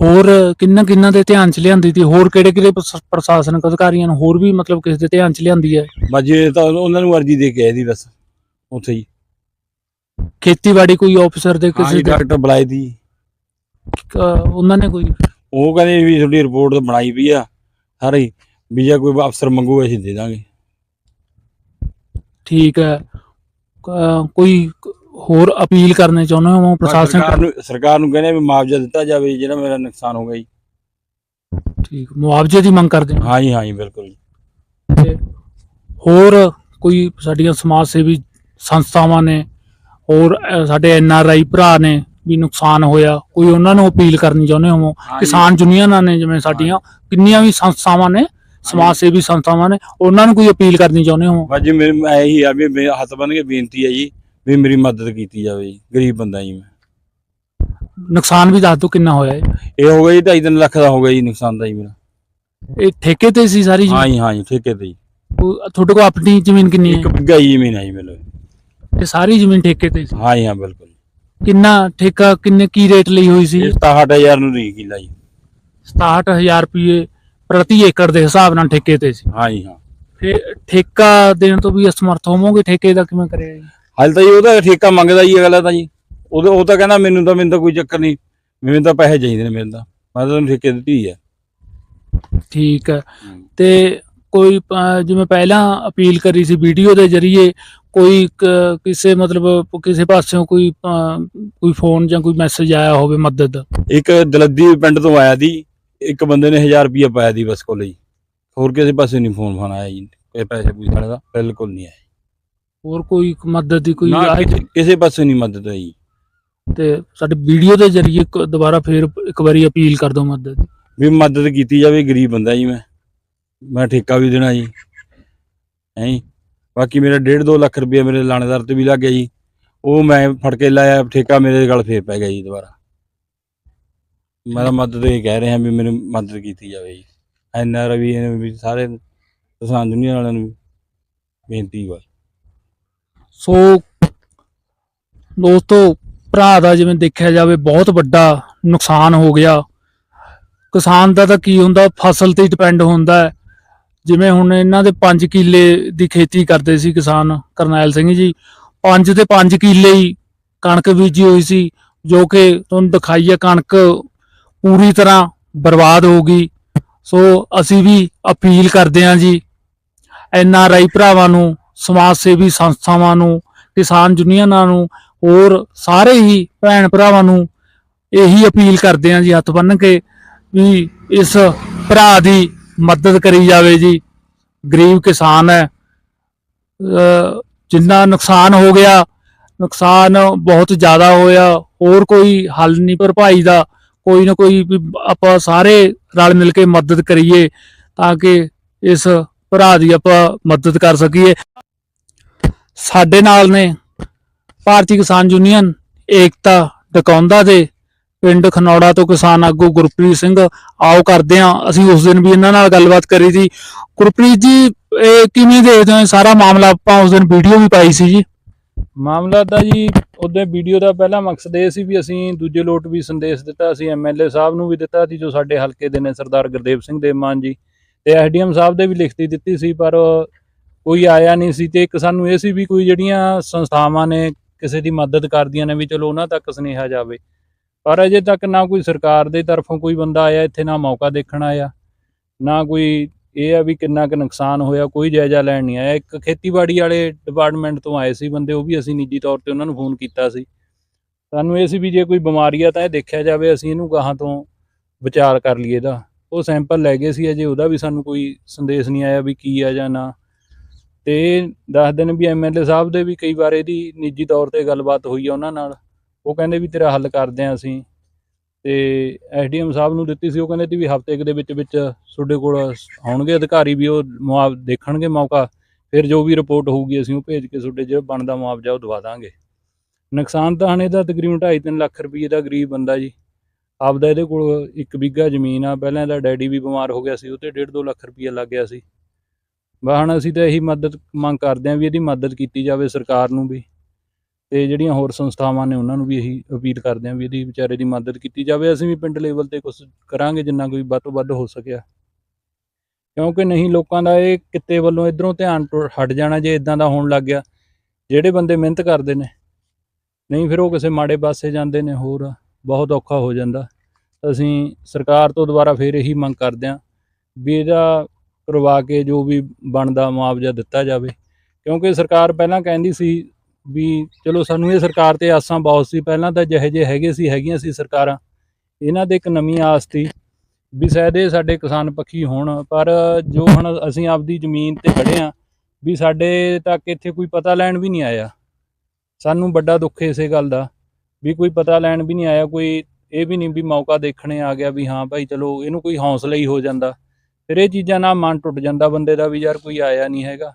Speaker 4: ਹੋਰ ਕਿੰਨਾ ਕਿੰਨਾ ਦੇ ਧਿਆਨ ਚ ਲਿਆਂਦੀ ਤੀ ਹੋਰ ਕਿਹੜੇ ਕਿਹੜੇ ਪ੍ਰਸ਼- ਪ੍ਰਸ਼ਾਸਨਿਕ ਅਧਿਕਾਰੀਆਂ ਨੂੰ ਹੋਰ ਵੀ ਮਤਲਬ ਕਿਸੇ ਦੇ ਧਿਆਨ ਚ ਲਿਆਂਦੀ ਹੈ?
Speaker 2: ਬਸ ਜੀ ਤਾਂ ਉਹਨਾਂ ਨੂੰ ਅਰਜੀ ਦੇ ਕੇ ਆਏ ਦੀ ਬਸ ਉੱਥੇ ਹੀ।
Speaker 4: ਖੇਤੀਬਾੜੀ ਕੋਈ ਆਫੀਸਰ ਦੇ ਕਿਸੇ
Speaker 2: ਜੀ
Speaker 4: ਦੇ?
Speaker 2: ਡਾਕਟਰ ਬੁਲਾਏ ਦੀ।
Speaker 4: ਅਹ ਉਹਨਾਂ ਨੇ ਕੋਈ
Speaker 2: ਉਹ ਕਹਿੰਦੇ ਵੀ ਤੁਹਾਡੀ ਰਿਪੋਰਟ ਤਾਂ ਬਣਾਈ ਵੀ ਆ। ਸਾਰੀ ਵੀ ਜੇ ਕੋਈ ਅਫਸਰ ਮੰਗੂ ਅਸੀਂ ਦੇ ਦਾਂਗੇ।
Speaker 4: ਠੀਕ ਹੈ। ਅਹ ਕੋਈ ਹੋਰ ਅਪੀਲ ਕਰਨੇ ਚਾਹੁੰਦੇ ਹੋ ਪ੍ਰਸ਼ਾਸਨ
Speaker 2: ਸਰਕਾਰ ਨੂੰ ਸਰਕਾਰ ਨੂੰ ਕਹਿੰਦੇ ਵੀ ਮੁਆਵਜ਼ਾ ਦਿੱਤਾ ਜਾਵੇ ਜਿਹੜਾ ਮੇਰਾ ਨੁਕਸਾਨ ਹੋ ਗਿਆ ਜੀ।
Speaker 4: ਠੀਕ ਮੁਆਵਜ਼ੇ ਦੀ ਮੰਗ ਕਰਦੇ ਹੋ?
Speaker 2: ਹਾਂ ਜੀ ਹਾਂ ਜੀ ਬਿਲਕੁਲ ਜੀ।
Speaker 4: ਤੇ ਹੋਰ ਕੋਈ ਸਾਡੀਆਂ ਸਮਾਜ ਸੇਵੀ ਸੰਸਥਾਵਾਂ ਨੇ ਹੋਰ ਸਾਡੇ ਐਨ ਆਰ ਆਈ ਭਰਾ ਨੇ ਵੀ ਨੁਕਸਾਨ ਹੋਇਆ। ਕੋਈ ਉਹਨਾਂ ਨੂੰ ਅਪੀਲ ਕਰਨੀ ਚਾਹੁੰਦੇ ਹੋ ਕਿਸਾਨ ਯੂਨੀਅਨਾਂ ਨੇ ਜਿਵੇਂ ਸਾਡੀਆਂ ਕਿੰਨੀਆਂ ਵੀ ਸੰਸਥਾਵਾਂ ਨੇ ਸਮਾਜ ਸੇਵੀ ਸੰਸਥਾਵਾਂ ਨੇ ਉਹਨਾਂ ਨੂੰ ਕੋਈ ਅਪੀਲ ਕਰਨੀ ਚਾਹੁੰਦੇ ਹੋ
Speaker 2: ਬਸ ਜੀ ਮੇਰੇ ਮੈਂ ਇਹੀ ਆ ਵੀ ਮੇਰੇ ਹੱਥ ਬੰਨ ਕੇ ਬੇਨਤੀ ਹੈ ਜੀ ਵੀ ਮੇਰੀ ਮਦਦ ਕੀਤੀ ਜਾਵੇ ਜੀ ਗਰੀਬ ਬੰਦਾ ਜੀ ਮੈਂ।
Speaker 4: ਨੁਕਸਾਨ ਵੀ ਦੱਸ ਦਿਓ ਕਿੰਨਾ ਹੋਇਆ ਹੈ
Speaker 2: ਇਹ ਹੋ ਗਿਆ ਜੀ 2.5 ਲੱਖ ਦਾ ਹੋ ਗਿਆ ਜੀ ਨੁਕਸਾਨ ਦਾ ਜੀ ਮੇਰਾ।
Speaker 4: ਇਹ ਠੇਕੇ ਤੇ ਸੀ ਸਾਰੀ
Speaker 2: ਹਾਂ
Speaker 4: ਜੀ?
Speaker 2: ਹਾਂ ਜੀ ਠੇਕੇ ਤੇ ਜੀ।
Speaker 4: ਤੁਹਾਡੇ ਕੋਲ ਆਪਣੀ ਜ਼ਮੀਨ ਕਿੰਨੀ
Speaker 2: ਇੱਕ
Speaker 4: ਹੈ
Speaker 2: ਬਿੱਗਾ ਹੀ ਜ਼ਮੀਨ ਹੈ ਜੀ ਮੇਰੇ ਕੋਲ।
Speaker 4: ਇਹ ਸਾਰੀ ਜ਼ਮੀਨ ਠੇਕੇ ਤੇ ਸੀ?
Speaker 2: ਹਾਂ ਜੀ ਹਾਂ ਬਿਲਕੁਲ
Speaker 4: ਕਿੰਨਾ ਠੇਕਾ ਕਿੰਨੇ ਕੀ ਰੇਟ ਲਈ ਹੋਈ ਸੀ?
Speaker 2: ਇਹ 67000 ਨੂੰ ਰਹੀ ਕਿੱਲਾ ਜੀ।
Speaker 4: 67000 ਰੁਪਏ ਪ੍ਰਤੀ ਏਕੜ ਦੇ ਹਿਸਾਬ ਨਾਲ ਠੇਕੇ ਤੇ ਸੀ।
Speaker 2: ਹਾਂ ਜੀ ਹਾਂ।
Speaker 4: ਫਿਰ ਠੇਕਾ ਦੇਣ ਤੋਂ ਵੀ ਅਸਮਰਥ ਹੋਵੋਗੇ ਠੇਕੇ ਦਾ ਕਿਵੇਂ ਕਰਿਆ ਜੀ?
Speaker 2: ਹਾਲੇ ਤਾਂ ਜੀ ਉਹਦਾ ਠੇਕਾ ਮੰਗਦਾ ਜੀ ਅਗਲਾ ਤਾਂ ਜੀ। ਉਹਦੇ ਉਹ ਤਾਂ ਕਹਿੰਦਾ ਮੈਨੂੰ ਤਾਂ ਮੈਨੂੰ ਤਾਂ ਕੋਈ ਚੱਕਰ ਨਹੀਂ। ਮੈਨੂੰ ਤਾਂ ਪੈਸੇ ਚਾਹੀਦੇ ਨੇ ਮੈਨੂੰ ਤਾਂ। ਮੈਂ ਤਾਂ ਠੇਕੇ ਦਿੱਤੀ ਹੈ।
Speaker 4: ਠੀਕ ਹੈ। ਤੇ ਕੋਈ ਜਿਵੇਂ ਪਹਿਲਾਂ ਅਪੀਲ ਕਰੀ ਸੀ ਵੀਡੀਓ ਦੇ ਜ਼ਰੀਏ ਕੋਈ ਕਿਸੇ ਮਤਲਬ ਕਿਸੇ ਪਾਸਿਓਂ ਕੋਈ ਕੋਈ ਫੋਨ ਜਾਂ ਕੋਈ ਮੈਸੇਜ ਆਇਆ ਹੋਵੇ ਮਦਦ? ਦਾ
Speaker 2: ਇੱਕ ਦਲੱਦੀ ਪਿੰਡ ਤੋਂ ਆਇਆ ਦੀ ਇੱਕ ਬੰਦੇ ਨੇ 1000 ਰੁਪਇਆ ਪਾਇਆ ਦੀ ਬਸ ਕੋਲੇ ਹੋਰ ਕਿਸੇ ਪਾਸੇ ਨਹੀਂ ਫੋਨ ਫਾਨ ਆਇਆ ਜੀ ਕੋਈ ਪੈਸੇ ਪੂਸੇ ਦਾ ਬਿਲਕੁਲ ਨਹੀਂ ਆਇਆ।
Speaker 4: ਹੋਰ ਕੋਈ ਮਦਦ ਦੀ ਕੋਈ
Speaker 2: ਕਿਸੇ- ਪਾਸੇ ਨਹੀਂ ਮਦਦ ਆਈ
Speaker 4: ਤੇ ਸਾਡੇ ਵੀਡੀਓ ਦੇ ਜ਼ਰੀਏ ਦੁਬਾਰਾ ਫੇਰ ਇੱਕ ਵਾਰੀ ਅਪੀਲ ਕਰ ਦਿਓ ਮਦਦ ਦੀ।
Speaker 2: ਵੀ ਮਦਦ ਕੀਤੀ ਜਾਵੇ ਗਰੀਬ ਬੰਦਾ ਜੀ ਮੈਂ। ਮੈਂ ਠੇਕਾ ਵੀ ਦੇਣਾ ਜੀ। ਹੈਂ ਬਾਕੀ ਮੇਰਾ 1.5 2 ਲੱਖ ਰੁਪਇਆ ਮੇਰੇ ਲਾਣੇਦਾਰ ਤੇ ਵੀ ਲੱਗ ਗਿਆ ਜੀ। ਉਹ ਮੈਂ ਫੜ ਕੇ ਲਾਇਆ, ਠੇਕਾ ਮੇਰੇ ਗਲ ਫੇਰ ਪੈ ਗਿਆ ਜੀ ਦੁਬਾਰਾ। ਮੈਂ ਤਾਂ ਮਦਦ ਇਹ ਕਹਿ ਰਿਹਾ ਵੀ ਮੈਨੂੰ ਮਦਦ ਕੀਤੀ ਜਾਵੇ ਜੀ। ਐਨ ਆਰ ਵੀ ਵੀ ਸਾਰੇ ਕਿਸਾਨ ਦੁਨੀਆ ਵਾਲਿਆਂ ਨੂੰ ਬੇਨਤੀ ਵਾ
Speaker 4: ਸੋ ਦੋਸਤੋ, ਭਰਾ ਦਾ ਜਿਵੇਂ ਦੇਖਿਆ ਜਾਵੇ ਬਹੁਤ ਵੱਡਾ ਨੁਕਸਾਨ ਹੋ ਗਿਆ। ਕਿਸਾਨ ਦਾ ਤਾਂ ਕੀ ਹੁੰਦਾ, ਫਸਲ ਤੇ ਡਿਪੈਂਡ ਹੁੰਦਾ ਜਿਵੇਂ ਹੁਣ ਇਹਨਾਂ ਦੇ 5 ਕਿੱਲੇ ਦੀ ਖੇਤੀ ਕਰਦੇ ਸੀ ਕਿਸਾਨ ਕਰਨੈਲ ਸਿੰਘ ਜੀ 5 ਤੇ 5 ਕਿੱਲੇ ਹੀ ਕਣਕ ਬੀਜੀ ਹੋਈ ਸੀ, ਜੋ ਕਿ ਤੁਹਾਨੂੰ ਦਿਖਾਈ ਹੈ ਕਣਕ ਪੂਰੀ ਤਰ੍ਹਾਂ ਬਰਬਾਦ ਹੋ ਗਈ। ਸੋ ਅਸੀਂ ਵੀ ਅਪੀਲ ਕਰਦੇ ਹਾਂ ਜੀ, ਐਨ ਆਰ ਆਈ ਭਰਾਵਾਂ ਨੂੰ, ਸਮਾਜ ਸੇਵੀ ਸੰਸਥਾਵਾਂ ਨੂੰ, ਕਿਸਾਨ ਯੂਨੀਅਨਾਂ ਨੂੰ, ਹੋਰ ਸਾਰੇ ਹੀ ਭੈਣ ਭਰਾਵਾਂ ਨੂੰ ਇਹੀ ਅਪੀਲ ਕਰਦੇ ਹਾਂ ਜੀ, ਹੱਥ ਬੰਨ੍ਹ ਕੇ ਵੀ ਇਸ ਭਰਾ ਦੀ ਮਦਦ ਕਰੀ ਜਾਵੇ ਜੀ। ਗਰੀਬ ਕਿਸਾਨ ਹੈ। ਜਿੰਨਾ ਨੁਕਸਾਨ ਹੋ ਗਿਆ, ਨੁਕਸਾਨ ਬਹੁਤ ਜ਼ਿਆਦਾ ਹੋਇਆ, ਹੋਰ ਕੋਈ ਹੱਲ ਨਹੀਂ ਭਰਪਾਈ ਦਾ। ਕੋਈ ਨਾ ਕੋਈ ਵੀ ਆਪਾਂ ਸਾਰੇ ਰਲ ਮਿਲ ਕੇ ਮਦਦ ਕਰੀਏ ਤਾਂ ਕਿ ਇਸ ਭਰਾ ਦੀ ਆਪਾਂ ਮਦਦ ਕਰ ਸਕੀਏ। ਸਾਡੇ ਨਾਲ ਨੇ ਭਾਰਤੀ ਕਿਸਾਨ ਯੂਨੀਅਨ, ਏਕਤਾ ਡਕੌਂਦਾ ਦੇ ਪਿੰਡ ਖਨੌੜਾ ਤੋਂ ਕਿਸਾਨ ਆਗੂ ਗੁਰਪ੍ਰੀਤ ਸਿੰਘ, ਆਓ ਕਰਦੇ ਹਾਂ। ਅਸੀਂ ਉਸ ਦਿਨ ਵੀ ਇਹਨਾਂ ਨਾਲ ਗੱਲਬਾਤ ਕਰੀ ਸੀ। ਗੁਰਪ੍ਰੀਤ ਜੀ, ਇਹ ਕਿਵੇਂ ਦੇਖਦੇ ਹੋ? ਸਾਰਾ ਮਾਮਲਾ ਆਪਾਂ ਉਸ ਦਿਨ ਵੀਡੀਓ ਵੀ ਪਾਈ ਸੀ ਜੀ।
Speaker 1: ਮਾਮਲਾ ਤਾਂ ਜੀ ਉਹਦੇ ਵੀਡੀਓ ਦਾ ਪਹਿਲਾ ਮਕਸਦ ਇਹ ਸੀ ਵੀ ਅਸੀਂ ਦੂਜੇ ਲੋਟ ਵੀ ਸੰਦੇਸ਼ ਦਿੱਤਾ ਸੀ ਐਮਐਲਏ ਸਾਹਿਬ ਨੂੰ ਵੀ ਦਿੱਤਾ ਸੀ, ਜੋ ਸਾਡੇ ਹਲਕੇ ਦੇ ਨੇ ਸਰਦਾਰ ਗੁਰਦੇਵ ਸਿੰਘ ਦੇਵਮਾਨ ਜੀ। ਤੇ ਐਸਡੀਐਮ ਸਾਹਿਬ ਦੇ ਵੀ ਲਿਖਤੀ ਦਿੱਤੀ ਸੀ, ਪਰ ਕੋਈ ਆਇਆ ਨਹੀਂ ਸੀ। ਤੇ ਇੱਕ ਸਾਨੂੰ ਇਹ ਸੀ ਵੀ ਕੋਈ ਜਿਹੜੀਆਂ ਸੰਸਥਾਵਾਂ ਨੇ, ਕਿਸੇ ਦੀ ਮਦਦ ਕਰਦੀਆਂ ਨੇ ਵੀ ਚਲੋ ਉਹਨਾਂ ਤੱਕ ਸੁਨੇਹਾ ਜਾਵੇ। ਪਰ ਅਜੇ ਤੱਕ ਨਾ ਕੋਈ ਸਰਕਾਰ ਦੇ ਤਰਫੋਂ ਕੋਈ ਬੰਦਾ ਆਇਆ, ਇੱਥੇ ਨਾ ਮੌਕਾ ਦੇਖਣ ਆਇਆ, ਨਾ ਕੋਈ ਇਹ ਆ ਵੀ ਕਿੰਨਾ ਕੁ ਨੁਕਸਾਨ ਹੋਇਆ, ਕੋਈ ਜਾਇਜ਼ਾ ਲੈਣ ਨਹੀਂ ਆਇਆ। ਇੱਕ ਖੇਤੀਬਾੜੀ ਵਾਲੇ ਡਿਪਾਰਟਮੈਂਟ ਤੋਂ ਆਏ ਸੀ ਬੰਦੇ, ਉਹ ਵੀ ਅਸੀਂ ਨਿੱਜੀ ਤੌਰ ਤੇ ਉਹਨਾਂ ਨੂੰ ਫੋਨ ਕੀਤਾ ਸੀ। ਸਾਨੂੰ ਇਹ ਸੀ ਵੀ ਜੇ ਕੋਈ ਬਿਮਾਰੀ ਆ ਤਾਂ ਇਹ ਦੇਖਿਆ ਜਾਵੇ, ਅਸੀਂ ਇਹਨੂੰ ਗਾਹਾਂ ਤੋਂ ਵਿਚਾਰ ਕਰ ਲਈਏ ਇਹਦਾ। ਉਹ ਸੈਂਪਲ ਲੈ ਗਏ ਸੀ, ਅਜੇ ਉਹਦਾ ਵੀ ਸਾਨੂੰ ਕੋਈ ਸੰਦੇਸ਼ ਨਹੀਂ ਆਇਆ ਵੀ ਕੀ ਆ ਜਾਂ ਨਾ। ਤੇ ਦੱਸ ਦਿਨ ਵੀ ਐਮਐਲਏ ਸਾਹਿਬ ਦੇ ਵੀ ਕਈ ਵਾਰ ਇਹਦੀ ਨਿੱਜੀ ਤੌਰ ਤੇ ਗੱਲਬਾਤ ਹੋਈ ਆ ਉਹਨਾਂ ਨਾਲ। ਉਹ ਕਹਿੰਦੇ ਵੀ ਤੇਰਾ ਹੱਲ ਕਰਦੇ ਆ ਅਸੀਂ। ਤੇ ਐਸਡੀਐਮ ਸਾਹਿਬ ਨੂੰ ਦਿੱਤੀ ਸੀ, ਉਹ ਕਹਿੰਦੇ ਸੀ ਵੀ ਹਫ਼ਤੇ ਕੁ ਦੇ ਵਿੱਚ ਵਿੱਚ ਤੁਹਾਡੇ ਕੋਲ ਆਉਣਗੇ ਅਧਿਕਾਰੀ ਵੀ, ਉਹ ਮੁਆਵ ਦੇਖਣਗੇ ਮੌਕਾ, ਫਿਰ ਜੋ ਵੀ ਰਿਪੋਰਟ ਹੋਊਗੀ ਅਸੀਂ ਉਹ ਭੇਜ ਕੇ ਤੁਹਾਡੇ ਜਿਹੜਾ ਬਣਦਾ ਮੁਆਵਜ਼ਾ ਉਹ ਦਵਾ ਦਾਂਗੇ। ਨੁਕਸਾਨ ਤਾਂ ਹਣੇ ਦਾ ਤਕਰੀਬਨ 2.5 ਲੱਖ ਰੁਪਏ ਦਾ ਗਰੀਬ ਬੰਦਾ ਜੀ। ਆਪਦਾ ਇਹਦੇ ਕੋਲ ਇੱਕ ਬਿੱਗਾ ਜ਼ਮੀਨ ਆ, ਪਹਿਲਾਂ ਇਹਦਾ ਡੈਡੀ ਵੀ ਬਿਮਾਰ ਹੋ ਗਿਆ ਸੀ, ਉਹ ਤੇ 1.5 ਲੱਖ ਰੁਪਏ ਲੱਗ ਗਿਆ ਸੀ। ਵਾਹਣ ਅਸੀਂ ਤਾਂ ਇਹੀ ਮਦਦ ਮੰਗ ਕਰਦੇ ਹਾਂ ਵੀ ਇਹਦੀ ਮਦਦ ਕੀਤੀ ਜਾਵੇ ਸਰਕਾਰ ਨੂੰ ਵੀ। ਤੇ ਜਿਹੜੀਆਂ ਹੋਰ ਸੰਸਥਾਵਾਂ ਨੇ ਉਹਨਾਂ ਨੂੰ ਵੀ ਇਹੀ ਅਪੀਲ ਕਰਦੇ ਹਾਂ ਵੀ ਇਹਦੀ ਵਿਚਾਰੇ ਦੀ ਮਦਦ ਕੀਤੀ ਜਾਵੇ। ਅਸੀਂ ਵੀ ਪਿੰਡ ਲੈਵਲ ਤੇ ਕੁਝ ਕਰਾਂਗੇ ਜਿੰਨਾ ਕੋਈ ਵੱਧ ਤੋਂ ਵੱਧ ਹੋ ਸਕਿਆ। ਕਿਉਂਕਿ ਨਹੀਂ ਲੋਕਾਂ ਦਾ ਇਹ ਕਿੱਤੇ ਵੱਲੋਂ ਇਧਰੋਂ ਧਿਆਨ ਟੁ- ਹਟ ਜਾਣਾ ਜੇ ਇਦਾਂ ਦਾ ਹੋਣ ਲੱਗ ਗਿਆ। ਜਿਹੜੇ ਬੰਦੇ ਮਿਹਨਤ ਕਰਦੇ ਨੇ, ਨਹੀਂ ਫਿਰ ਉਹ ਕਿਸੇ ਮਾੜੇ ਪਾਸੇ ਜਾਂਦੇ ਨੇ, ਹੋਰ ਬਹੁਤ ਔਖਾ ਹੋ ਜਾਂਦਾ। ਅਸੀਂ ਸਰਕਾਰ ਤੋਂ ਦੁਬਾਰਾ ਫਿਰ ਇਹੀ ਮੰਗ ਕਰਦੇ ਹਾਂ ਵੀ ਇਹਦਾ ਕਰਵਾ ਕੇ ਜੋ ਵੀ ਬਣਦਾ ਮੁਆਵਜ਼ਾ ਦਿੱਤਾ ਜਾਵੇ। ਕਿਉਂਕਿ ਸਰਕਾਰ ਪਹਿਲਾਂ ਕਹਿੰਦੀ ਸੀ ਵੀ ਚਲੋ ਸਾਨੂੰ ਇਹ ਸਰਕਾਰ ਤੇ ਆਸਾਂ ਬਹੁਤ ਸੀ, ਪਹਿਲਾਂ ਤਾਂ ਜਿਹੇ ਜਿਹੇ ਹੈਗੇ ਸੀ, ਹੈਗੀਆਂ ਸੀ ਸਰਕਾਰਾਂ, ਇਹਨਾਂ ਦੇ ਇੱਕ ਨਵੀਂ ਆਸ ਸੀ ਵੀ ਸ਼ਾਇਦ ਇਹ ਸਾਡੇ ਕਿਸਾਨ ਪੱਖੀ ਹੋਣ, ਪਰ ਜੋ ਹੁਣ ਅਸੀਂ ਆਪਦੀ ਜ਼ਮੀਨ ਤੇ ਖੜੇ ਆ ਵੀ ਸਾਡੇ ਤੱਕ ਇੱਥੇ ਕੋਈ ਪਤਾ ਲੈਣ ਵੀ ਨਹੀਂ ਆਇਆ। ਸਾਨੂੰ ਵੱਡਾ ਦੁੱਖ ਇਸੇ ਗੱਲ ਦਾ, ਵੀ ਕੋਈ ਪਤਾ ਲੈਣ ਵੀ ਨਹੀਂ ਆਇਆ, ਕੋਈ ਇਹ ਵੀ ਨਹੀਂ ਵੀ ਮੌਕਾ ਦੇਖਣੇ ਆ ਗਿਆ ਵੀ ਹਾਂ ਭਾਈ ਚਲੋ ਇਹਨੂੰ ਕੋਈ ਹੌਸਲਾ ਹੀ ਹੋ ਜਾਂਦਾ। ਫਿਰ ਇਹ ਚੀਜ਼ਾਂ ਨਾਲ ਮਨ ਟੁੱਟ ਜਾਂਦਾ ਬੰਦੇ ਦਾ ਵੀ ਯਾਰ ਕੋਈ ਆਇਆ ਨਹੀਂ ਹੈਗਾ,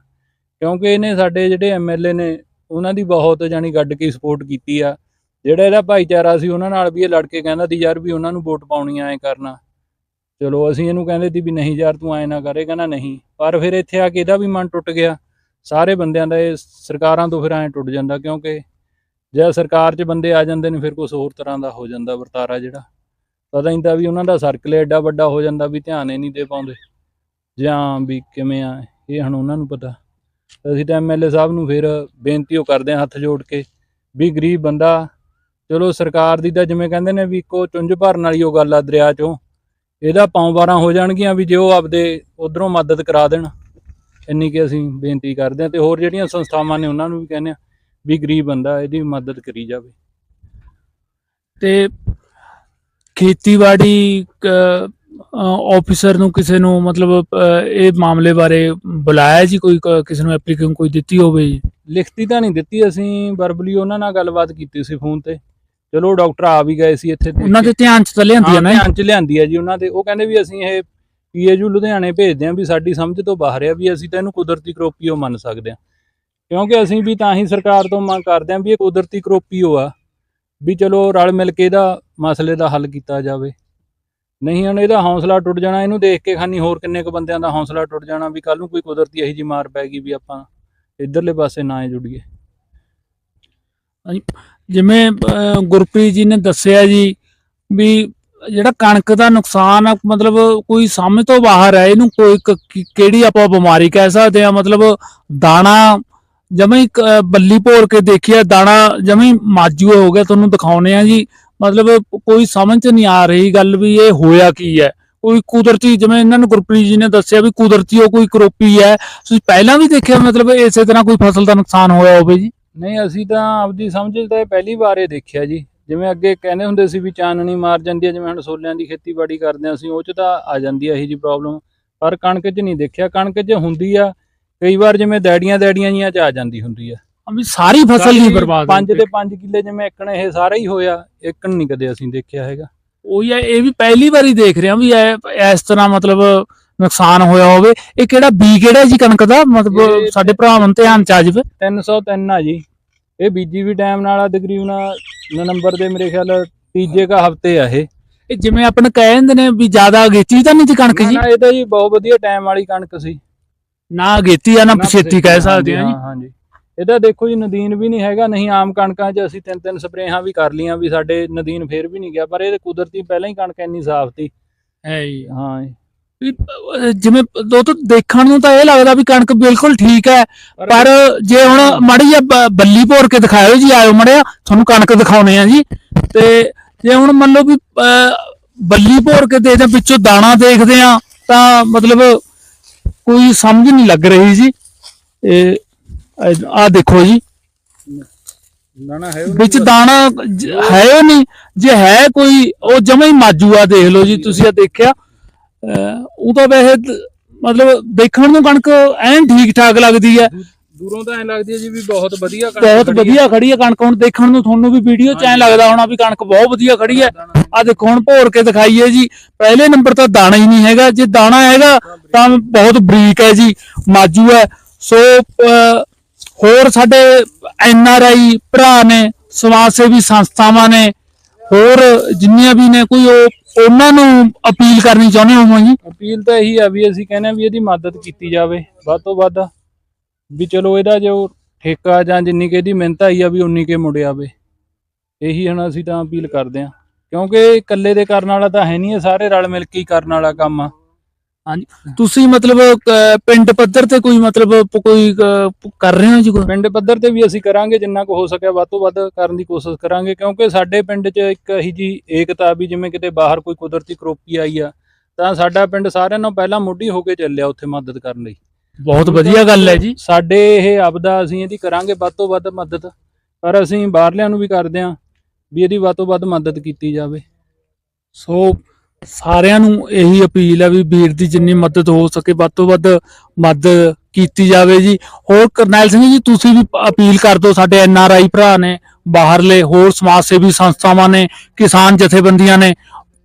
Speaker 1: ਕਿਉਂਕਿ ਇਹਨੇ ਸਾਡੇ ਜਿਹੜੇ ਐਮਐਲਏ ਨੇ ਉਹਨਾਂ ਦੀ ਬਹੁਤ ਜਾਨੀ ਗੱਡ ਕੇ ਸਪੋਰਟ ਕੀਤੀ ਆ। ਜਿਹੜਾ ਇਹਦਾ ਭਾਈਚਾਰਾ ਸੀ, ਉਹਨਾਂ ਨਾਲ ਵੀ ਇਹ ਲੜ ਕੇ ਕਹਿੰਦਾ ਸੀ, ਯਾਰ ਵੀ ਉਹਨਾਂ ਨੂੰ ਵੋਟ ਪਾਉਣੀ ਐ ਕਰਨਾ। ਚਲੋ ਅਸੀਂ ਇਹਨੂੰ ਕਹਿੰਦੇ ਸੀ ਵੀ ਨਹੀਂ ਯਾਰ, ਤੂੰ ਐ ਨਾ ਕਰੇ। ਕਹਿੰਦਾ, ਨਹੀਂ। ਪਰ ਫਿਰ ਇੱਥੇ ਆ ਕੇ ਇਹਦਾ ਵੀ ਮਨ ਟੁੱਟ ਗਿਆ। ਸਾਰੇ ਬੰਦਿਆਂ ਦਾ ਇਹ ਸਰਕਾਰਾਂ ਤੋਂ ਫਿਰ ਐ ਟੁੱਟ ਜਾਂਦਾ, ਕਿਉਂਕਿ ਜੇ ਸਰਕਾਰ 'ਚ ਬੰਦੇ ਆ ਜਾਂਦੇ ਨੇ, ਫਿਰ ਕੁਝ ਹੋਰ ਤਰ੍ਹਾਂ ਦਾ ਹੋ ਜਾਂਦਾ ਵਰਤਾਰਾ ਜਿਹੜਾ। ਪਤਾ ਨਹੀਂ ਤਾਂ ਵੀ ਉਹਨਾਂ ਦਾ ਸਰਕਲ ਐਡਾ ਵੱਡਾ ਹੋ ਜਾਂਦਾ ਵੀ ਧਿਆਨ ਹੀ ਨਹੀਂ ਦੇ ਪਾਉਂਦੇ। ਜਾਂ ਵੀ ਕਿਵੇਂ ਆ, ਇਹ ਹੁਣ ਉਹਨਾਂ ਨੂੰ ਪਤਾ। ਅਸੀਂ ਤਾਂ ਐਮਐਲਏ ਸਾਹਿਬ ਨੂੰ ਫਿਰ ਬੇਨਤੀ ਉਹ ਕਰਦੇ ਹਾਂ ਹੱਥ ਜੋੜ ਕੇ ਵੀ ਗਰੀਬ ਬੰਦਾ, ਚਲੋ ਸਰਕਾਰ ਦੀ ਤਾਂ ਜਿਵੇਂ ਕਹਿੰਦੇ ਨੇ ਵੀ ਇੱਕੋ ਚੁੰਝ ਭਰਨ ਵਾਲੀ ਉਹ ਗੱਲ ਆ ਦਰਿਆ 'ਚੋਂ, ਇਹਦਾ ਪੌਂ ਬਾਰਾਂ ਹੋ ਜਾਣਗੀਆਂ ਵੀ ਜੇ ਉਹ ਆਪਦੇ ਉਧਰੋਂ ਮਦਦ ਕਰਾ ਦੇਣ, ਇੰਨੀ ਕਿ ਅਸੀਂ ਬੇਨਤੀ ਕਰਦੇ ਹਾਂ ਤੇ ਹੋਰ ਜਿਹੜੀਆਂ ਸੰਸਥਾਵਾਂ ਨੇ ਉਹਨਾਂ ਨੂੰ ਵੀ ਕਹਿੰਦੇ ਆ ਵੀ ਗਰੀਬ ਬੰਦਾ ਇਹਦੀ ਮਦਦ ਕਰੀ ਜਾਵੇ।
Speaker 4: ਤੇ ਖੇਤੀਬਾੜੀ ਆਫੀਸਰ ਨੂੰ ਕਿਸੇ ਨੂੰ ਮਤਲਬ ਅਹ, ਇਹ ਮਾਮਲੇ ਬਾਰੇ ਬੁਲਾਇਆ ਜੀ ਕੋਈ ਕ- ਕਿਸੇ ਨੂੰ ਐਪਲੀਕੇਸ਼ਨ ਕੋਈ ਦਿੱਤੀ ਹੋਵੇ ਜੀ?
Speaker 1: ਲਿਖਤੀ ਤਾਂ ਨਹੀਂ ਦਿੱਤੀ ਅਸੀਂ ਵਰਬਲੀ ਉਹਨਾਂ ਨਾਲ ਗੱਲਬਾਤ ਕੀਤੀ ਸੀ ਫੋਨ ਤੇ। ਚਲੋ ਡਾਕਟਰ ਆ ਵੀ ਗਏ ਸੀ ਇੱਥੇ ਦੇਖ।
Speaker 4: ਉਹਨਾਂ
Speaker 1: ਕੇ।
Speaker 4: ਦੇ ਧਿਆਨ ਚ ਤਾਂ ਲਿਆਂਦੀ ਆ ਨਾ ਇਹ?
Speaker 1: ਧਿਆਨ ਚ ਲਿਆਂਦੀ ਹੈ ਜੀ ਉਹਨਾਂ ਦੇ। ਉਹ ਕਹਿੰਦੇ ਵੀ ਅਸੀਂ ਇਹ ਪੀਏਯੂ ਲੁਧਿਆਣੇ ਭੇਜਦੇ ਹਾਂ ਵੀ ਸਾਡੀ ਸਮਝ ਤੋਂ ਬਾਹਰ ਆ ਵੀ ਅਸੀਂ ਤਾਂ ਇਹਨੂੰ ਕੁਦਰਤੀ ਕਰੋਪੀਓ ਮੰਨ ਸਕਦੇ ਹਾਂ ਕਿਉਂਕਿ ਅਸੀਂ ਵੀ ਤਾਂ ਹੀ ਸਰਕਾਰ ਤੋਂ ਮੰਗ ਕਰਦੇ ਹਾਂ ਵੀ ਇਹ ਕੁਦਰਤੀ ਕਰੋਪੀਓ ਆ। ਵੀ ਚਲੋ ਰਲ ਮਿਲ ਕੇ ਇਹਦਾ ਮਸਲੇ ਦਾ ਹੱਲ ਕੀਤਾ ਜਾਵੇ। ਨਹੀਂ, ਹੁਣ ਇਹਦਾ ਹੌਸਲਾ ਟੁੱਟ ਜਾਣਾ, ਇਹਨੂੰ ਦੇਖ ਕੇ ਖਾਨੀ ਹੋਰ ਕਿੰਨੇ ਕੁ ਬੰਦਿਆਂ ਦਾ ਹੌਸਲਾ ਟੁੱਟ ਜਾਣਾ ਵੀ ਕੱਲ ਨੂੰ ਕੋਈ ਕੁਦਰਤੀ ਇਹੀ ਜੀ ਮਾਰ ਪੈ ਗਈ ਵੀ ਆਪਾਂ ਇਧਰਲੇ ਪਾਸੇ ਨਾ ਹੀ ਜੁੜੀਏ।
Speaker 4: ਜਿਵੇਂ ਗੁਰਪ੍ਰੀਤ ਜੀ ਨੇ ਦੱਸਿਆ ਜੀ ਵੀ ਜਿਹੜਾ ਕਣਕ ਦਾ ਨੁਕਸਾਨ ਮਤਲਬ ਕੋਈ ਸਮਝ ਤੋਂ ਬਾਹਰ ਹੈ ਇਹਨੂੰ ਕੋਈ ਕਿਹੜੀ ਆਪਾਂ ਬਿਮਾਰੀ ਕਹਿ ਸਕਦੇ ਆ? ਮਤਲਬ ਦਾਣਾ
Speaker 1: ਜਮੇ ਬੱਲੀ ਭੋਰ ਕੇ ਦੇਖਿਆ, ਦਾਣਾ ਜਮੇ ਮਾਜੂ ਹੋ ਗਿਆ, ਤੁਹਾਨੂੰ ਦਿਖਾਉਨੇ ਆ ਜੀ। ਮਤਲਬ ਕੋਈ ਸਮਝ ਚ ਨਹੀਂ ਆ ਰਹੀ ਗੱਲ ਵੀ ਇਹ ਹੋਇਆ ਕੀ ਹੈ। ਕੋਈ ਕੁਦਰਤੀ ਜਿਵੇਂ ਇਹਨਾਂ ਨੂੰ ਗੁਰਪ੍ਰੀਤ ਜੀ ਨੇ ਦੱਸਿਆ ਵੀ ਕੁਦਰਤੀ ਉਹ ਕੋਈ ਕਰੋਪੀ ਹੈ। ਤੁਸੀਂ ਪਹਿਲਾਂ ਵੀ ਦੇਖਿਆ ਮਤਲਬ ਇਸੇ ਤਰ੍ਹਾਂ ਕੋਈ ਫਸਲ ਦਾ ਨੁਕਸਾਨ ਹੋਇਆ ਹੋਵੇ ਜੀ? ਨਹੀਂ, ਅਸੀਂ ਤਾਂ ਆਪਦੀ ਸਮਝ ਤਾਂ ਇਹ ਪਹਿਲੀ ਵਾਰ ਇਹ ਦੇਖਿਆ ਜੀ। ਜਿਵੇਂ ਅੱਗੇ ਕਹਿੰਦੇ ਹੁੰਦੇ ਸੀ ਵੀ ਚਾਨਣੀ ਮਾਰ ਜਾਂਦੀ ਹੈ, ਜਿਵੇਂ ਹੁਣ ਛੋਲਿਆਂ ਦੀ ਖੇਤੀਬਾੜੀ ਕਰਦੇ ਹਾਂ ਅਸੀਂ, ਉਹ 'ਚ ਤਾਂ ਆ ਜਾਂਦੀ ਹੈ ਇਹੀ ਜੀ ਪ੍ਰੋਬਲਮ ਪਰ ਕਣਕ 'ਚ ਨਹੀਂ ਦੇਖਿਆ। ਕਣਕ 'ਚ ਹੁੰਦੀ ਆ, ਕਈ ਵਾਰ ਜਿਵੇਂ ਦੈੜੀਆਂ ਦੈੜੀਆਂ ਜੀਆਂ 'ਚ ਆ ਜਾਂਦੀ ਹੁੰਦੀ ਆ।
Speaker 4: ਵੀ ਸਾਰੀ ਫਸਲ ਨਹੀਂ ਬਰਬਾਦ
Speaker 1: ਪੰਜ ਦੇ 5 ਕਿੱਲੇ ਜਿਵੇਂ ਇੱਕਣ ਇਹ ਸਾਰਾ ਹੀ ਹੋਇਆ ਇੱਕਣ ਨਹੀਂ ਕਦੇ ਅਸੀਂ ਦੇਖਿਆ ਹੈਗਾ।
Speaker 4: ਉਹੀ ਹੈ ਇਹ ਵੀ ਪਹਿਲੀ ਵਾਰੀ ਦੇਖ ਰਿਹਾ ਵੀ ਇਸ ਤਰ੍ਹਾਂ ਮਤਲਬ ਨੁਕਸਾਨ ਹੋਇਆ ਹੋਵੇ। ਇਹ ਕਿਹੜਾ ਬੀ ਕਿਹੜਾ ਜੀ ਕਣਕ ਦਾ? ਮਤਲਬ ਸਾਡੇ ਭਰਾਵਾਂ ਨੂੰ ਧਿਆਨ ਚ ਆ ਜਾਵੇ।
Speaker 1: 303 ਆ ਜੀ। ਇਹ ਬੀਜੀ ਵੀ ਟਾਈਮ ਨਾਲ ਆ ਤਕਰੀਬਨ ਨੰਬਰ ਦੇ ਮੇਰੇ ਖਿਆਲ ਤੀਜੇ ਕਾ ਹਫ਼ਤੇ ਆ ਇਹ।
Speaker 4: ਇਹ ਜਿਵੇਂ ਆਪਾਂ ਨੂੰ ਕਹਿ ਦਿੰਦੇ ਨੇ ਵੀ ਜ਼ਿਆਦਾ ਅਗੇਤੀ ਤਾਂ ਨਹੀਂ ਜੀ ਕਣਕ ਜੀ?
Speaker 1: ਨਾ, ਇਹ ਤਾਂ ਜੀ ਬਹੁਤ ਵਧੀਆ ਟਾਈਮ ਵਾਲੀ ਕਣਕ ਸੀ।
Speaker 4: ਨਾ ਅਗੇਤੀ ਆ ਨਾ ਪਛੇਤੀ ਕਹਿ ਸਕਦੇ ਹਾਂ ਜੀ।
Speaker 1: ਹਾਂ ਹਾਂਜੀ। ਇਹਦਾ ਦੇਖੋ ਜੀ ਨਦੀਨ ਵੀ ਨਹੀਂ ਹੈਗਾ ਨਹੀਂ ਆਮ ਕਣਕਾਂ 'ਚ ਅਸੀਂ ਤਿੰਨ ਤਿੰਨ ਸਪਰੇਹਾਂ ਵੀ ਕਰ ਲੀਆਂ ਵੀ ਸਾਡੇ ਨਦੀਨ ਫੇਰ ਵੀ ਨਹੀਂ ਗਿਆ ਪਰ ਇਹ ਕੁਦਰਤੀ ਪਹਿਲਾਂ ਹੀ ਕਣਕ ਇੰਨੀ ਸਾਫ਼ ਸੀ।
Speaker 4: ਹੈ ਜੀ।
Speaker 1: ਹਾਂ ਜੀ।
Speaker 4: ਜਿਵੇਂ ਦੋ ਤੋਂ ਦੇਖਣ ਨੂੰ ਤਾਂ ਇਹ ਲੱਗਦਾ ਵੀ ਕਣਕ ਬਿਲਕੁਲ ਠੀਕ ਹੈ ਪਰ ਜੇ ਹੁਣ ਮਾੜੀ ਜਿਹੀ ਬੱਲੀ ਭੋਰ ਕੇ ਦਿਖਾਇਓ ਜੀ ਆਇਓ ਮੜਿਆ ਤੁਹਾਨੂੰ ਕਣਕ ਦਿਖਾਉਣੇ ਆ ਜੀ। ਤੇ ਜੇ ਹੁਣ ਮੰਨ ਲਓ ਵੀ ਬੱਲੀ ਭੋਰ ਕੇ ਦੇਖਦੇ ਹਾਂ, ਪਿੱਛੋਂ ਦਾਣਾ ਦੇਖਦੇ ਆ ਤਾਂ ਮਤਲਬ ਕੋਈ ਸਮਝ ਨਹੀਂ ਲੱਗ ਰਹੀ ਜੀ। ਇਹ ਆ ਦੇਖੋ ਜੀ।
Speaker 1: ਨਾ ਹੈ
Speaker 4: ਵਿੱਚ ਦਾਣਾ ਹੈ ਉਹ ਨਹੀਂ। ਜੇ ਹੈ ਕੋਈ ਉਹ ਜਮਾ ਹੀ ਮਾਜੂ ਆ ਦੇਖ ਲਓ ਜੀ ਤੁਸੀਂ ਆ ਦੇਖਿਆ। ਉਹ ਤਾਂ ਵੈਸੇ ਮਤਲਬ ਦੇਖਣ ਨੂੰ ਕਣਕ ਐਨ ਠੀਕ ਠਾਕ ਲੱਗਦੀ ਹੈ।
Speaker 1: ਦੂਰੋਂ ਤਾਂ ਐ ਲੱਗਦੀ ਹੈ ਜੀ ਵੀ ਬਹੁਤ ਵਧੀਆ ਕਣਕ
Speaker 4: ਬਹੁਤ। ਵਧੀਆ ਖੜੀ ਹੈ ਕਣਕ। ਹੁਣ ਦੇਖਣ ਨੂੰ ਤੁਹਾਨੂੰ ਵੀ ਵੀਡੀਓ 'ਚ ਐਂ ਲੱਗਦਾ ਹੋਣਾ ਵੀ ਕਣਕ ਬਹੁਤ ਵਧੀਆ ਖੜੀ ਹੈ। ਆ ਦੇਖੋ ਹੁਣ ਭੋਰ ਕੇ ਦਿਖਾਈਏ ਜੀ। ਪਹਿਲੇ ਨੰਬਰ ਤਾਂ ਦਾਣਾ ਹੀ ਨਹੀਂ ਹੈਗਾ। ਜੇ ਦਾਣਾ ਹੈਗਾ ਤਾਂ ਬਹੁਤ ਬਰੀਕ ਹੈ ਜੀ। ਮਾਜੂ ਹੈ। ਸੋ ਹੋਰ ਸਾਡੇ ਐਨ ਆਰ ਆਈ ਭਰਾ ਨੇ, ਸਮਾਜ ਸੇਵੀ ਸੰਸਥਾਵਾਂ ਨੇ, ਹੋਰ ਜਿੰਨੀਆਂ ਵੀ ਨੇ, ਕੋਈ ਉਹ, ਉਹਨਾਂ ਨੂੰ ਅਪੀਲ ਕਰਨੀ ਚਾਹੁੰਦੇ ਹੋ ਜੀ?
Speaker 1: ਅਪੀਲ ਤਾਂ ਇਹੀ ਆ ਵੀ ਅਸੀਂ ਕਹਿੰਦੇ ਆ ਵੀ ਇਹਦੀ ਮਦਦ ਕੀਤੀ ਜਾਵੇ, ਵੱਧ ਤੋਂ ਵੱਧ। ਵੀ ਚਲੋ ਇਹਦਾ ਜੋ ਠੇਕਾ ਜਾਂ ਜਿੰਨੀ ਕਿ ਇਹਦੀ ਮਿਹਨਤ ਆਈ ਆ ਵੀ ਉਨੀ ਕੇ ਮੁੜ ਆਵੇ। ਇਹੀ ਹੁਣ ਅਸੀਂ ਤਾਂ ਅਪੀਲ ਕਰਦੇ ਆ। ਕਿਉਂਕਿ ਇਕੱਲੇ ਦੇ ਕਰਨ ਵਾਲਾ ਤਾਂ ਹੈ ਨਹੀਂ, ਇਹ ਸਾਰੇ ਰਲ ਮਿਲ ਕੇ ਹੀ ਕਰਨ ਵਾਲਾ ਕੰਮ ਆ।
Speaker 4: ਤੁਸੀਂ ਮਤਲਬ ਅਹ, ਪਿੰਡ ਪੱਧਰ ਤੇ ਕੋਈ ਮਤਲਬ ਪ- ਕੋਈ ਅਹ, ਕਰ ਰਹੇ ਹੋ ਜੀ ਕੋਈ?
Speaker 1: ਪਿੰਡ ਪੱਧਰ ਤੇ ਵੀ ਅਸੀਂ ਕਰਾਂਗੇ ਜਿੰਨਾ ਕੁ ਹੋ ਸਕਿਆ ਵੱਧ ਤੋਂ ਵੱਧ ਕਰਨ ਦੀ ਕੋਸ਼ਿਸ਼ ਕਰਾਂਗੇ ਕਿਉਂਕਿ ਸਾਡੇ ਪਿੰਡ 'ਚ ਇੱਕ ਇਹੀ ਜੀ ਏਕਤਾ ਵੀ ਜਿਵੇਂ ਕਿਤੇ ਬਾਹਰ ਕੋਈ ਕੁਦਰਤੀ ਕਰੋਪੀ ਆਈ ਆ ਤਾਂ ਸਾਡਾ ਪਿੰਡ ਸਾਰਿਆਂ ਨਾਲੋਂ ਪਹਿਲਾਂ ਮੋਢੀ ਹੋ ਕੇ ਚੱਲਿਆ ਉੱਥੇ ਮਦਦ ਕਰਨ ਲਈ।
Speaker 4: ਬਹੁਤ ਵਧੀਆ ਗੱਲ ਹੈ ਜੀ।
Speaker 1: ਸਾਡੇ ਇਹ ਆਪਦਾ ਅਸੀਂ ਇਹਦੀ ਕਰਾਂਗੇ ਵੱਧ ਤੋਂ ਵੱਧ ਮਦਦ ਪਰ ਅਸੀਂ ਬਾਹਰਲਿਆਂ ਨੂੰ ਵੀ ਕਰਦੇ ਆਂ ਵੀ ਇਹਦੀ ਵੱਧ ਤੋਂ ਵੱਧ ਮਦਦ ਕੀਤੀ ਜਾਵੇ।
Speaker 4: ਸੋ ਸਾਰਿਆਂ ਨੂੰ ਇਹੀ ਅਪੀਲ ਹੈ ਵੀ ਵੀਰ ਦੀ ਜਿੰਨੀ ਮਦਦ ਹੋ ਸਕੇ ਵੱਧ ਤੋਂ ਵੱਧ ਮਦਦ ਕੀਤੀ ਜਾਵੇ ਜੀ। ਹੋਰ ਕਰਨੈਲ ਸਿੰਘ ਜੀ ਤੁਸੀਂ ਵੀ ਅਪੀਲ ਕਰ ਦਿਓ ਸਾਡੇ ਐਨ ਆਰ ਆਈ ਭਰਾ ਨੇ ਬਾਹਰਲੇ ਹੋਰ ਸਮਾਜ ਸੇਵੀ ਸੰਸਥਾਵਾਂ ਨੇ ਕਿਸਾਨ ਜਥੇਬੰਦੀਆਂ ਨੇ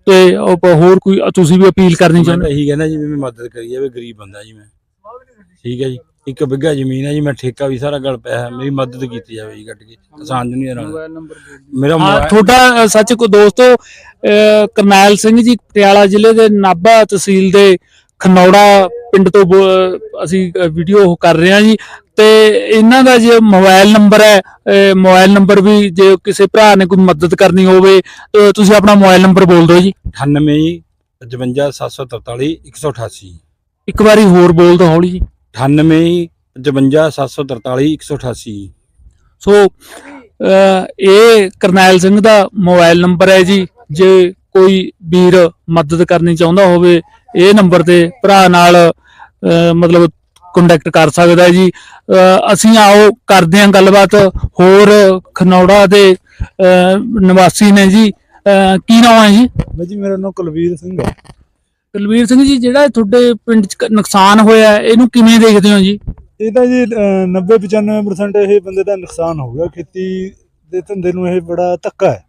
Speaker 4: ਤੇ ਹੋਰ ਕੋਈ ਤੁਸੀਂ ਵੀ ਅਪੀਲ ਕਰਨੀ ਚਾਹੁੰਦੇ
Speaker 2: ਤਾਂ ਇਹੀ ਕਹਿੰਦਾ ਜੀ ਵੀ ਮਦਦ ਕਰੀ ਜਾਵੇ ਗਰੀਬ ਬੰਦਾ ਜੀ ਮੈਂ। ਠੀਕ ਹੈ ਜੀ। ਇੱਕ ਬਿੱਘਾ ਜ਼ਮੀਨ ਹੈ ਜੀ ਮੈਂ ਠੇਕਾ ਵੀ ਸਾਰਾ ਗਲ ਪਿਆ ਹੈ ਮੇਰੀ ਮਦਦ ਕੀਤੀ ਜਾਵੇ ਜੀ ਕੱਟ ਕੇ ਕਿਸਾਨ ਜੁਨੀਅਰ ਨਾਲ।
Speaker 1: ਮੋਬਾਈਲ ਨੰਬਰ
Speaker 2: ਮੇਰਾ
Speaker 4: ਹਾਂ
Speaker 2: ਮੋਬਾਈਲ
Speaker 4: ਤੁਹਾਡਾ ਅ, ਸੱਚ ਕੋ ਦੋਸਤੋ ਅ, ਕਰਨੈਲ ਸਿੰਘ ਜੀ ਪਟਿਆਲਾ ਜ਼ਿਲ੍ਹੇ ਦੇ ਨਾਭਾ ਤਹਿਸੀਲ ਦੇ ਖਨੌੜਾ ਪਿੰਡ ਤੋਂ ਬੋ- ਅਸੀਂ ਵੀਡੀਓ ਕਰ ਰਹੇ ਹਾਂ ਜੀ। ਤੇ ਇਹਨਾਂ ਦਾ ਜੇ ਮੋਬਾਈਲ ਨੰਬਰ ਹੈ ਅ, ਮੋਬਾਈਲ ਨੰਬਰ ਵੀ ਜੇ ਕਿਸੇ ਭਰਾ ਨੇ ਕੋਈ ਮਦਦ ਕਰਨੀ ਹੋਵੇ ਤਾਂ ਤੁਸੀਂ ਆਪਣਾ ਮੋਬਾਈਲ ਨੰਬਰ ਬੋਲ ਦਿਓ ਜੀ।
Speaker 2: 98 55 743 188
Speaker 4: ਇੱਕ ਵਾਰੀ ਹੋਰ ਬੋਲ ਦਿਓ ਹੌਲੀ ਜੀ।
Speaker 2: 98 55 743 188
Speaker 4: ਸੋ ਇਹ ਕਰਨੈਲ ਸਿੰਘ ਦਾ ਮੋਬਾਈਲ ਨੰਬਰ ਹੈ ਜੀ ਜੇ ਕੋਈ ਵੀਰ ਮਦਦ ਕਰਨੀ ਚਾਹੁੰਦਾ ਹੋਵੇ ਇਹ ਨੰਬਰ ਤੇ ਭਰਾ ਨਾਲ ਅਹ, ਮਤਲਬ ਕੰਟੈਕਟ ਕਰ ਸਕਦਾ ਹੈ ਜੀ ਅਹ, ਅਸੀਂ ਆਓ ਕਰਦੇ ਹਾਂ ਗੱਲਬਾਤ ਹੋਰ ਖਨੌੜਾ ਦੇ ਅਹ, ਨਿਵਾਸੀ ਨੇ ਜੀ ਅਹ, ਕੀ ਨਾਮ ਹੈ ਜੀ
Speaker 3: ਬਾਈ ਜੀ ਮੇਰਾ ਨਾਮ ਕੁਲਵੀਰ ਸਿੰਘ ਹੈ
Speaker 4: ਕੁਲਵੀਰ ਸਿੰਘ ਜੀ ਜਿਹੜਾ ਤੁਹਾਡੇ ਪਿੰਡ 'ਚ ਕ- ਨੁਕਸਾਨ ਹੋਇਆ ਹੈ, ਇਹਨੂੰ ਕਿਵੇਂ ਦੇਖਦੇ ਹੋ ਜੀ?
Speaker 3: ਇਹ ਤਾਂ ਜੀ 90 95% ਇਹ ਬੰਦੇ ਦਾ ਨੁਕਸਾਨ ਹੋ ਗਿਆ। ਖੇਤੀ ਦੇ ਧੰਦੇ ਨੂੰ ਇਹ ਬੜਾ ਧੱਕਾ ਹੈ।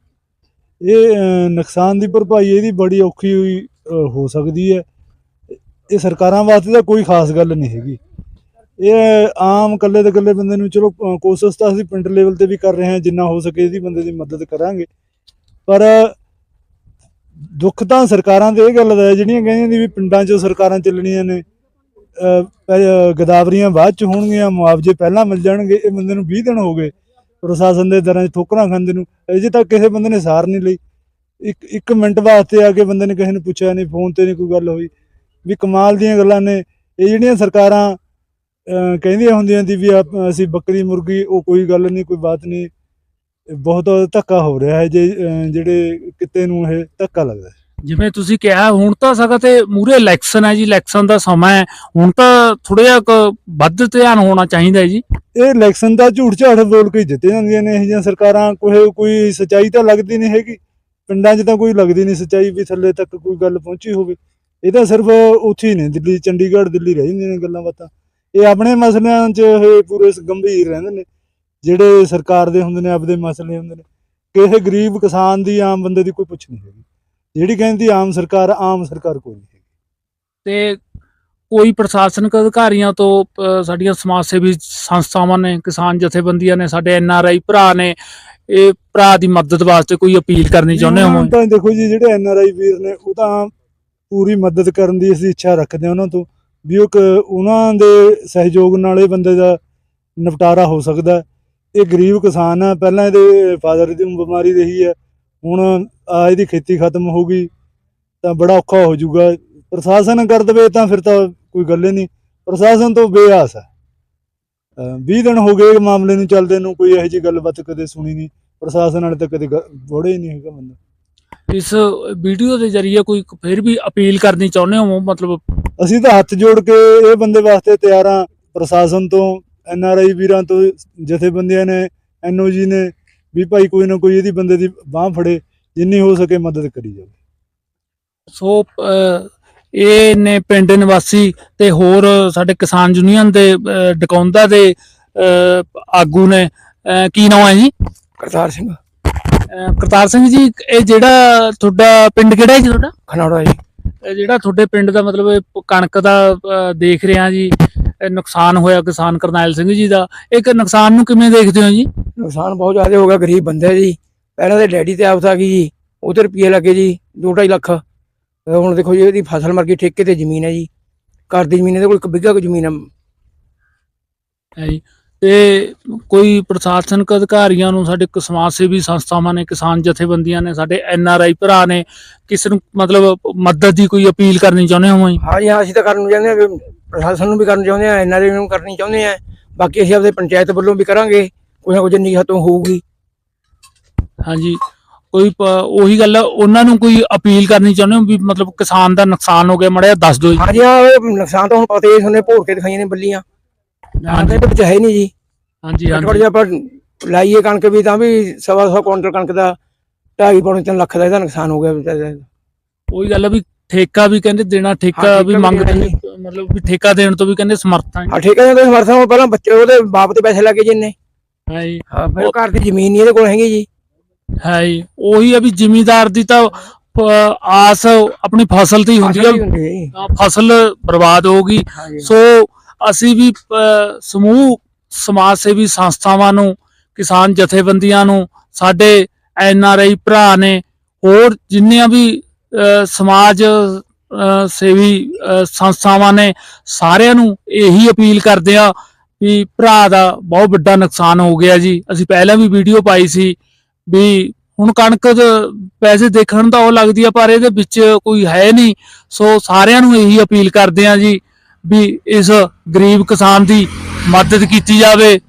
Speaker 3: ਇਹ ਅਹ, ਨੁਕਸਾਨ ਦੀ ਭਰਪਾਈ ਇਹਦੀ ਬੜੀ ਔਖੀ ਹੋਈ ਅਹ, ਹੋ ਸਕਦੀ ਹੈ। ਇਹ ਸਰਕਾਰਾਂ ਵਾਸਤੇ ਤਾਂ ਕੋਈ ਖਾਸ ਗੱਲ ਨਹੀਂ ਹੈਗੀ। ਇਹ ਆਮ ਕੱਲੇ ਦੇ ਕੱਲੇ ਬੰਦੇ ਨੂੰ ਚਲੋ ਅਹ, ਕੋਸ਼ਿਸ਼ ਤਾਂ ਅਸੀਂ ਪਿੰਡ ਲੈਵਲ ਤੇ ਵੀ ਕਰ ਰਹੇ ਹਾਂ ਜਿੰਨਾ ਹੋ ਸਕੇ ਇਹਦੀ ਬੰਦੇ ਦੀ ਮਦਦ ਕਰਾਂਗੇ। ਪਰ ਦੁੱਖ ਤਾਂ ਸਰਕਾਰਾਂ ਦੇ ਇਹ ਗੱਲ ਦਾ ਹੈ, ਜਿਹੜੀਆਂ ਕਹਿੰਦੀਆਂ ਨੇ ਵੀ ਪਿੰਡਾਂ 'ਚੋਂ ਸਰਕਾਰਾਂ ਚੱਲਣੀਆਂ ਨੇ ਗਦਾਵਰੀਆਂ ਬਾਅਦ ਚ ਹੋਣਗੀਆਂ, ਮੁਆਵਜ਼ੇ ਪਹਿਲਾਂ ਮਿਲ ਜਾਣਗੇ, ਇਹ ਬੰਦੇ ਨੂੰ 20 ਦਿਨ ਹੋ ਗਏ ਪ੍ਰਸ਼ਾਸਨ ਦੇ ਦਰਾਂ 'ਚ ਠੋਕਰਾਂ ਖਾਂਦੇ ਨੂੰ, ਅਜੇ ਤੱਕ ਕਿਸੇ ਬੰਦੇ ਨੇ ਸਾਰ ਨਹੀਂ ਲਈ। ਇੱਕ ਇੱਕ ਮਿੰਟ ਵਾਸਤੇ ਆ ਕੇ ਬੰਦੇ ਨੇ ਕਿਸੇ ਨੂੰ ਪੁੱਛਿਆ ਨਹੀਂ, ਫੋਨ ਤੇ ਨਹੀਂ ਕੋਈ ਗੱਲ ਹੋਈ। ਵੀ ਕਮਾਲ ਦੀਆਂ ਗੱਲਾਂ ਨੇ, ਇਹ ਜਿਹੜੀਆਂ ਸਰਕਾਰਾਂ ਕਹਿੰਦੀਆਂ ਹੁੰਦੀਆਂ ਸੀ ਵੀ ਆਪ- ਅਸੀਂ ਬੱਕਰੀ, ਮੁਰਗੀ, ਉਹ ਕੋਈ ਗੱਲ ਨਹੀਂ, ਕੋਈ ਬਾਤ ਨਹੀਂ। ਬਹੁਤ ਧੱਕਾ ਹੋ ਰਿਹਾ ਹੈ ਜੇ ਜਿਹੜੇ ਕਿਤੇ ਨੂੰ ਇਹ ਧੱਕਾ ਲੱਗਦਾ।
Speaker 4: ਜਿਵੇਂ ਤੁਸੀਂ ਕਿਹਾ ਹੁਣ ਤਾਂ ਸਗਾ ਤੇ ਮੂਰੇ ਇਲੈਕਸ਼ਨ ਹੈ ਜੀ ਇਲੈਕਸ਼ਨ ਦਾ ਸਮਾਂ ਹੈ। ਹੁਣ ਤਾਂ ਥੋੜਾ ਜਿਹਾ ਵੱਧ ਧਿਆਨ ਹੋਣਾ ਚਾਹੀਦਾ ਹੈ ਜੀ।
Speaker 3: ਇਹ ਇਲੈਕਸ਼ਨ ਦਾ ਝੂਠ ਝਾੜ ਬੋਲ ਕੇ ਜਿੱਤੇ ਜਾਂਦੀਆਂ ਨੇ ਇਹ ਜਿਹੀਆਂ ਸਰਕਾਰਾਂ ਕੋਈ ਕੋਈ ਸਚਾਈ ਤਾਂ ਲੱਗਦੀ ਨਹੀਂ ਹੈਗੀ। ਪਿੰਡਾਂ 'ਚ ਤਾਂ ਕੋਈ ਲੱਗਦੀ ਨਹੀਂ ਸਚਾਈ ਵੀ ਥੱਲੇ ਤੱਕ ਕੋਈ ਗੱਲ ਪਹੁੰਚੀ ਹੋਵੇ। ਇਹ ਤਾਂ ਸਿਰਫ ਉੱਥੇ ਹੀ ਨੇ ਦਿੱਲੀ ਚੰਡੀਗੜ੍ਹ ਦਿੱਲੀ ਰਹਿ ਜਾਂਦੀਆਂ ਨੇ ਗੱਲਾਂ ਬਾਤਾਂ। ਇਹ ਆਪਣੇ ਮਸਲਿਆਂ 'ਚ ਇਹ ਪੂਰੇ ਗੰਭੀਰ ਰਹਿੰਦੇ ਨੇ। ਜਿਹੜੇ ਸਰਕਾਰ ਦੇ ਹੁੰਦੇ ਨੇ ਆਪਦੇ ਮਸਲੇ ਹੁੰਦੇ ਨੇ ਕਿਸੇ ਗਰੀਬ ਕਿਸਾਨ ਦੀ ਆਮ ਬੰਦੇ ਦੀ ਕੋਈ ਪੁੱਛ ਨਹੀਂ ਹੈਗੀ। ਜਿਹੜੀ ਕਹਿੰਦੀ ਆਮ ਸਰਕਾਰ ਆਮ ਸਰਕਾਰ ਕੋਈ ਨਹੀਂ ਹੈਗੀ।
Speaker 4: ਤੇ ਕੋਈ ਪ੍ਰਸ਼ਾਸਨਿਕ ਅਧਿਕਾਰੀਆਂ ਤੋਂ ਸਾਡੀਆਂ ਸਮਾਜ ਸੇਵੀ ਸੰਸਥਾਵਾਂ ਨੇ ਕਿਸਾਨ ਜਥੇਬੰਦੀਆਂ ਨੇ ਸਾਡੇ ਐਨ ਆਰ ਆਈ ਭਰਾ ਨੇ ਇਹ ਭਰਾ ਦੀ ਮਦਦ ਵਾਸਤੇ ਕੋਈ ਅਪੀਲ ਕਰਨੀ ਚਾਹੁੰਦੇ ਹੋ?
Speaker 3: ਤਾਂ ਦੇਖੋ ਜੀ ਜਿਹੜੇ ਐਨ ਆਰ ਆਈ ਵੀਰ ਨੇ ਉਹ ਤਾਂ ਪੂਰੀ ਮਦਦ ਕਰਨ ਦੀ ਅਸੀਂ ਇੱਛਾ ਰੱਖਦੇ ਹਾਂ ਉਹਨਾਂ ਤੋਂ ਵੀ ਉਹ ਉਹਨਾਂ ਦੇ ਸਹਿਯੋਗ ਨਾਲ ਇਹ ਬੰਦੇ ਦਾ ਨਿਪਟਾਰਾ ਹੋ ਸਕਦਾ। ਇਹ ਗਰੀਬ ਕਿਸਾਨ ਆ ਪਹਿਲਾਂ ਇਹਦੇ ਫਾਦਰ ਦੀ ਬਿਮਾਰੀ ਰਹੀ ਹੈ ਹੁਣ ਆ ਇਹਦੀ ਖੇਤੀ ਖਤਮ ਹੋ ਗਈ ਤਾਂ ਬੜਾ ਔਖਾ ਹੋ ਜਾਊਗਾ। ਪ੍ਰਸ਼ਾਸਨ ਕਰ ਦਵੇ ਤਾਂ ਫਿਰ ਤਾਂ ਕੋਈ ਗੱਲ ਹੀ ਨਹੀਂ ਪ੍ਰਸ਼ਾਸਨ ਤੋਂ ਬੇਆਸ ਹੈ 20 ਦਿਨ ਹੋ ਗਏ ਮਾਮਲੇ ਨੂੰ ਚੱਲਦੇ ਨੂੰ ਕੋਈ ਇਹੋ ਜਿਹੀ ਗੱਲਬਾਤ ਕਦੇ ਸੁਣੀ ਨਹੀਂ ਪ੍ਰਸ਼ਾਸਨ ਵਾਲੇ ਤਾਂ ਕਦੇ ਵੜੇ ਹੀ ਨਹੀਂ ਹੈਗਾ ਬੰਦਾ।
Speaker 4: ਇਸ ਵੀਡੀਓ ਦੇ ਜ਼ਰੀਏ ਕੋਈ ਫਿਰ ਵੀ ਅਪੀਲ ਕਰਨੀ ਚਾਹੁੰਦੇ ਹੋ ਮਤਲਬ
Speaker 3: ਅਸੀਂ ਤਾਂ ਹੱਥ ਜੋੜ ਕੇ ਇਹ ਬੰਦੇ ਵਾਸਤੇ ਤਿਆਰ ਹਾਂ ਪ੍ਰਸ਼ਾਸਨ ਤੋਂ ਐਨ ਆਰ ਆਈ ਵੀਰਾਂ ਤੋਂ ਜਥੇਬੰਦੀਆਂ ਨੇ ਐਨ ਜੀ ਨੇ ਵੀ ਭਾਈ ਕੋਈ ਨਾ ਕੋਈ ਇਹਦੀ ਬੰਦੇ ਦੀ ਬਾਹ ਫੜੇ ਜਿੰਨੀ ਹੋ ਸਕੇ ਮਦਦ ਕਰੀ ਜਾਵੇ।
Speaker 4: ਸੋ ਇਹ ਨੇ ਪਿੰਡ ਨਿਵਾਸੀ ਤੇ ਹੋਰ ਸਾਡੇ ਕਿਸਾਨ ਯੂਨੀਅਨ ਦੇ ਡਕੌਂਦਾ ਦੇ ਆਗੂ ਨੇ ਕੀ ਨਾਮ ਹੈ ਜੀ?
Speaker 5: ਕਰਤਾਰ ਸਿੰਘ।
Speaker 4: ਕਰਤਾਰ ਸਿੰਘ ਜੀ ਇਹ ਜਿਹੜਾ ਤੁਹਾਡਾ ਪਿੰਡ ਕਿਹੜਾ ਹੈ ਜੀ ਤੁਹਾਡਾ?
Speaker 5: ਖਨੌੜਾ ਜੀ।
Speaker 4: ਇਹ ਜਿਹੜਾ ਤੁਹਾਡੇ ਪਿੰਡ ਦਾ ਮਤਲਬ ਕਣਕ ਦਾ ਦੇਖ ਰਿਹਾ ਜੀ ਨੁਕਸਾਨ ਹੋਇਆ ਕਿਸਾਨ ਕਰਨੈਲ ਸਿੰਘ ਜੀ ਦਾ। ਇੱਕ ਨੁਕਸਾਨ ਨੂੰ ਕਿਵੇਂ ਦੇਖਦੇ ਹੋ ਜੀ?
Speaker 5: ਨੁਕਸਾਨ ਬਹੁਤ ਜ਼ਿਆਦਾ ਹੋ ਗਿਆ ਗਰੀਬ ਬੰਦੇ ਆ ਜੀ। ਪਹਿਲਾਂ ਤੇ ਡੈਡੀ ਤੇ ਆਪ ਗਈ ਜੀ। ਉਹਦੇ ਰੁਪਏ ਲੱਗੇ ਜੀ 2.5 ਲੱਖ। ਹੁਣ ਦੇਖੋ ਜੀ ਇਹਦੀ ਫਸਲ ਮਰ ਗਈ ਠੇਕੇ ਤੇ ਜ਼ਮੀਨ ਹੈ ਜੀ। ਘਰ ਦੀ ਜ਼ਮੀਨ ਇਹਦੇ ਕੋਲ ਇੱਕ ਬਿੱਘਾ ਕੁ ਜ਼ਮੀਨ ਹੈ
Speaker 4: ਜੀ। ਤੇ ਕੋਈ ਪ੍ਰਸ਼ਾਸਨਿਕ ਅਧਿਕਾਰੀਆਂ ਨੂੰ ਸਾਡੇ ਸਮਾਜ ਸੇਵੀ ਸੰਸਥਾਵਾਂ ਨੇ ਕਿਸਾਨ ਜਥੇਬੰਦੀਆਂ ਨੇ ਸਾਡੇ ਐਨ ਆਰ ਆਈ ਭਰਾ ਨੇ ਕਿਸ ਨੂੰ ਮਤਲਬ ਮਦਦ ਦੀ ਕੋਈ ਅਪੀਲ ਕਰਨੀ ਚਾਹੁੰਦੇ ਹੋ ਜੀ?
Speaker 5: ਹਾਂ ਜੀ ਹਾਂ ਅਸੀਂ ਤਾਂ ਕਰਨ ਨੂੰ ਚਾਹੁੰਦੇ ਹਾਂ ਪ੍ਰਸ਼ਾਸਨ ਨੂੰ ਵੀ ਕਰਨ ਚਾਹੁੰਦੇ ਹਾਂ ਐਨਆਰਏ ਨੂੰ ਕਰਨੀ ਚਾਹੁੰਦੇ ਹਾਂ ਬਾਕੀ ਅਸੀਂ ਆਪਦੇ ਪੰਚਾਇਤ ਵੱਲੋਂ ਵੀ ਕਰਾਂਗੇ ਕੋਈ ਨਾ ਕੋਈ ਜਿੰਨੀ ਹੱਥੋਂ ਹੋਊਗੀ।
Speaker 4: ਹਾਂਜੀ ਕੋਈ ਉਹੀ ਗੱਲ ਆ, ਉਹਨਾਂ ਨੂੰ ਕੋਈ ਅਪੀਲ ਕਰਨੀ ਚਾਹੁੰਦੇ ਹੋ ਵੀ ਮਤਲਬ ਕਿਸਾਨ ਦਾ ਨੁਕਸਾਨ ਹੋ ਗਿਆ ਮੜਿਆ ਦੱਸ ਦਿਓ ਜੀ।
Speaker 5: ਹਾਂ ਜੀ ਹਾਂ ਇਹ ਨੁਕਸਾਨ ਤਾਂ ਹੁਣ ਪਤਾ ਹੀ ਸੁਣਨੇ ਭੋਰ ਕੇ ਦਿਖਾਈਆਂ ਨੇ ਬੱਲੀਆਂ। ਨਾ ਤਾਂ ਵਿੱਚ ਹੈ ਨਹੀਂ ਜੀ।
Speaker 4: ਹਾਂਜੀ ਹਾਂਜੀ
Speaker 5: ਜੇ ਆਪਾਂ ਲਾਈਏ ਕਣਕ ਵੀ ਤਾਂ ਵੀ ਸਵਾ ਸੌ ਕੁਇੰਟਲ ਕਣਕ ਦਾ ਢਾਈ ਪੌਣੇ ਤਿੰਨ ਲੱਖ ਦਾ ਇਹਦਾ ਨੁਕਸਾਨ ਹੋ ਗਿਆ।
Speaker 4: ਉਹੀ ਗੱਲ ਆ ਵੀ ਠੇਕਾ ਵੀ ਕਹਿੰਦੇ ਦੇਣਾ ਠੇਕਾ
Speaker 5: ਹਾਂ,
Speaker 4: ਵੀ
Speaker 5: ਠੇਕਾ ਵੀ
Speaker 4: ਮੰਗਦੇ ਨੇ ਮਤਲਬ ਵੀ ਠੇਕਾ ਦੇਣ ਤੋਂ ਵੀ ਕਹਿੰਦੇ ਸਮਰਥ ਆ
Speaker 5: ਹਾਂ ਠੇਕੇ ਦੇ ਸਮਰਥਨ ਉਹ ਪਹਿਲਾਂ ਬੱਚੇ ਉਹਦੇ ਬਾਪ ਤੇ ਪੈਸੇ ਲੱਗੇ ਜਿੰਨੇ।
Speaker 4: ਹੈ ਜੀ।
Speaker 5: ਹਾਂ ਫਿਰ ਘਰ ਦੀ ਜ਼ਮੀਨ ਨਹੀਂ ਇਹਦੇ ਕੋਲ ਹੈਗੀ ਜੀ।
Speaker 4: ਹੈ ਜੀ ਉਹੀ ਆ ਵੀ ਜ਼ਿਮੀਦਾਰ ਦੀ ਤਾਂ ਆਸ ਆਪਣੀ ਫਸਲ ਤੇ ਹੀ ਹੁੰਦੀ
Speaker 5: ਹੀ
Speaker 4: ਆ
Speaker 5: ਹੁੰਦੀ ਹੈ ਜੀ।
Speaker 4: ਤਾਂ ਫਸਲ ਬਰਬਾਦ ਹੋ ਗਈ
Speaker 5: ਹਾਂ।
Speaker 4: ਸੋ ਅਸੀਂ ਵੀ ਸਮੂਹ ਸਮਾਜ ਸੇਵੀ ਸੰਸਥਾਵਾਂ ਨੂੰ ਕਿਸਾਨ ਜਥੇਬੰਦੀਆਂ ਨੂੰ ਸਾਡੇ ਐਨ ਆਰ ਆਈ ਭਰਾ ਨੇ ਹੋਰ ਜਿੰਨੀਆਂ ਵੀ ਸਮਾਜ ਸੇਵੀ ਸੰਸਥਾਵਾਂ ਨੇ ਸਾਰਿਆਂ ਨੂੰ ਇਹੀ ਅਪੀਲ ਕਰਦੇ ਆ ਵੀ ਭਰਾ ਦਾ ਬਹੁਤ ਵੱਡਾ ਨੁਕਸਾਨ ਹੋ ਗਿਆ ਜੀ। ਅਸੀਂ ਪਹਿਲਾਂ ਵੀ ਵੀਡੀਓ ਪਾਈ ਸੀ ਵੀ ਹੁਣ ਕਣਕ ਪੈਸੇ ਦੇਖਣ ਦਾ ਉਹ ਲੱਗਦੀ ਆ, ਪਰ ਇਹਦੇ ਵਿੱਚ ਕੋਈ ਹੈ ਨਹੀਂ। ਸੋ ਸਾਰਿਆਂ ਨੂੰ ਇਹੀ ਅਪੀਲ ਕਰਦੇ ਆ ਜੀ ਵੀ ਇਸ ਗਰੀਬ ਕਿਸਾਨ ਦੀ ਮਦਦ ਕੀਤੀ ਜਾਵੇ।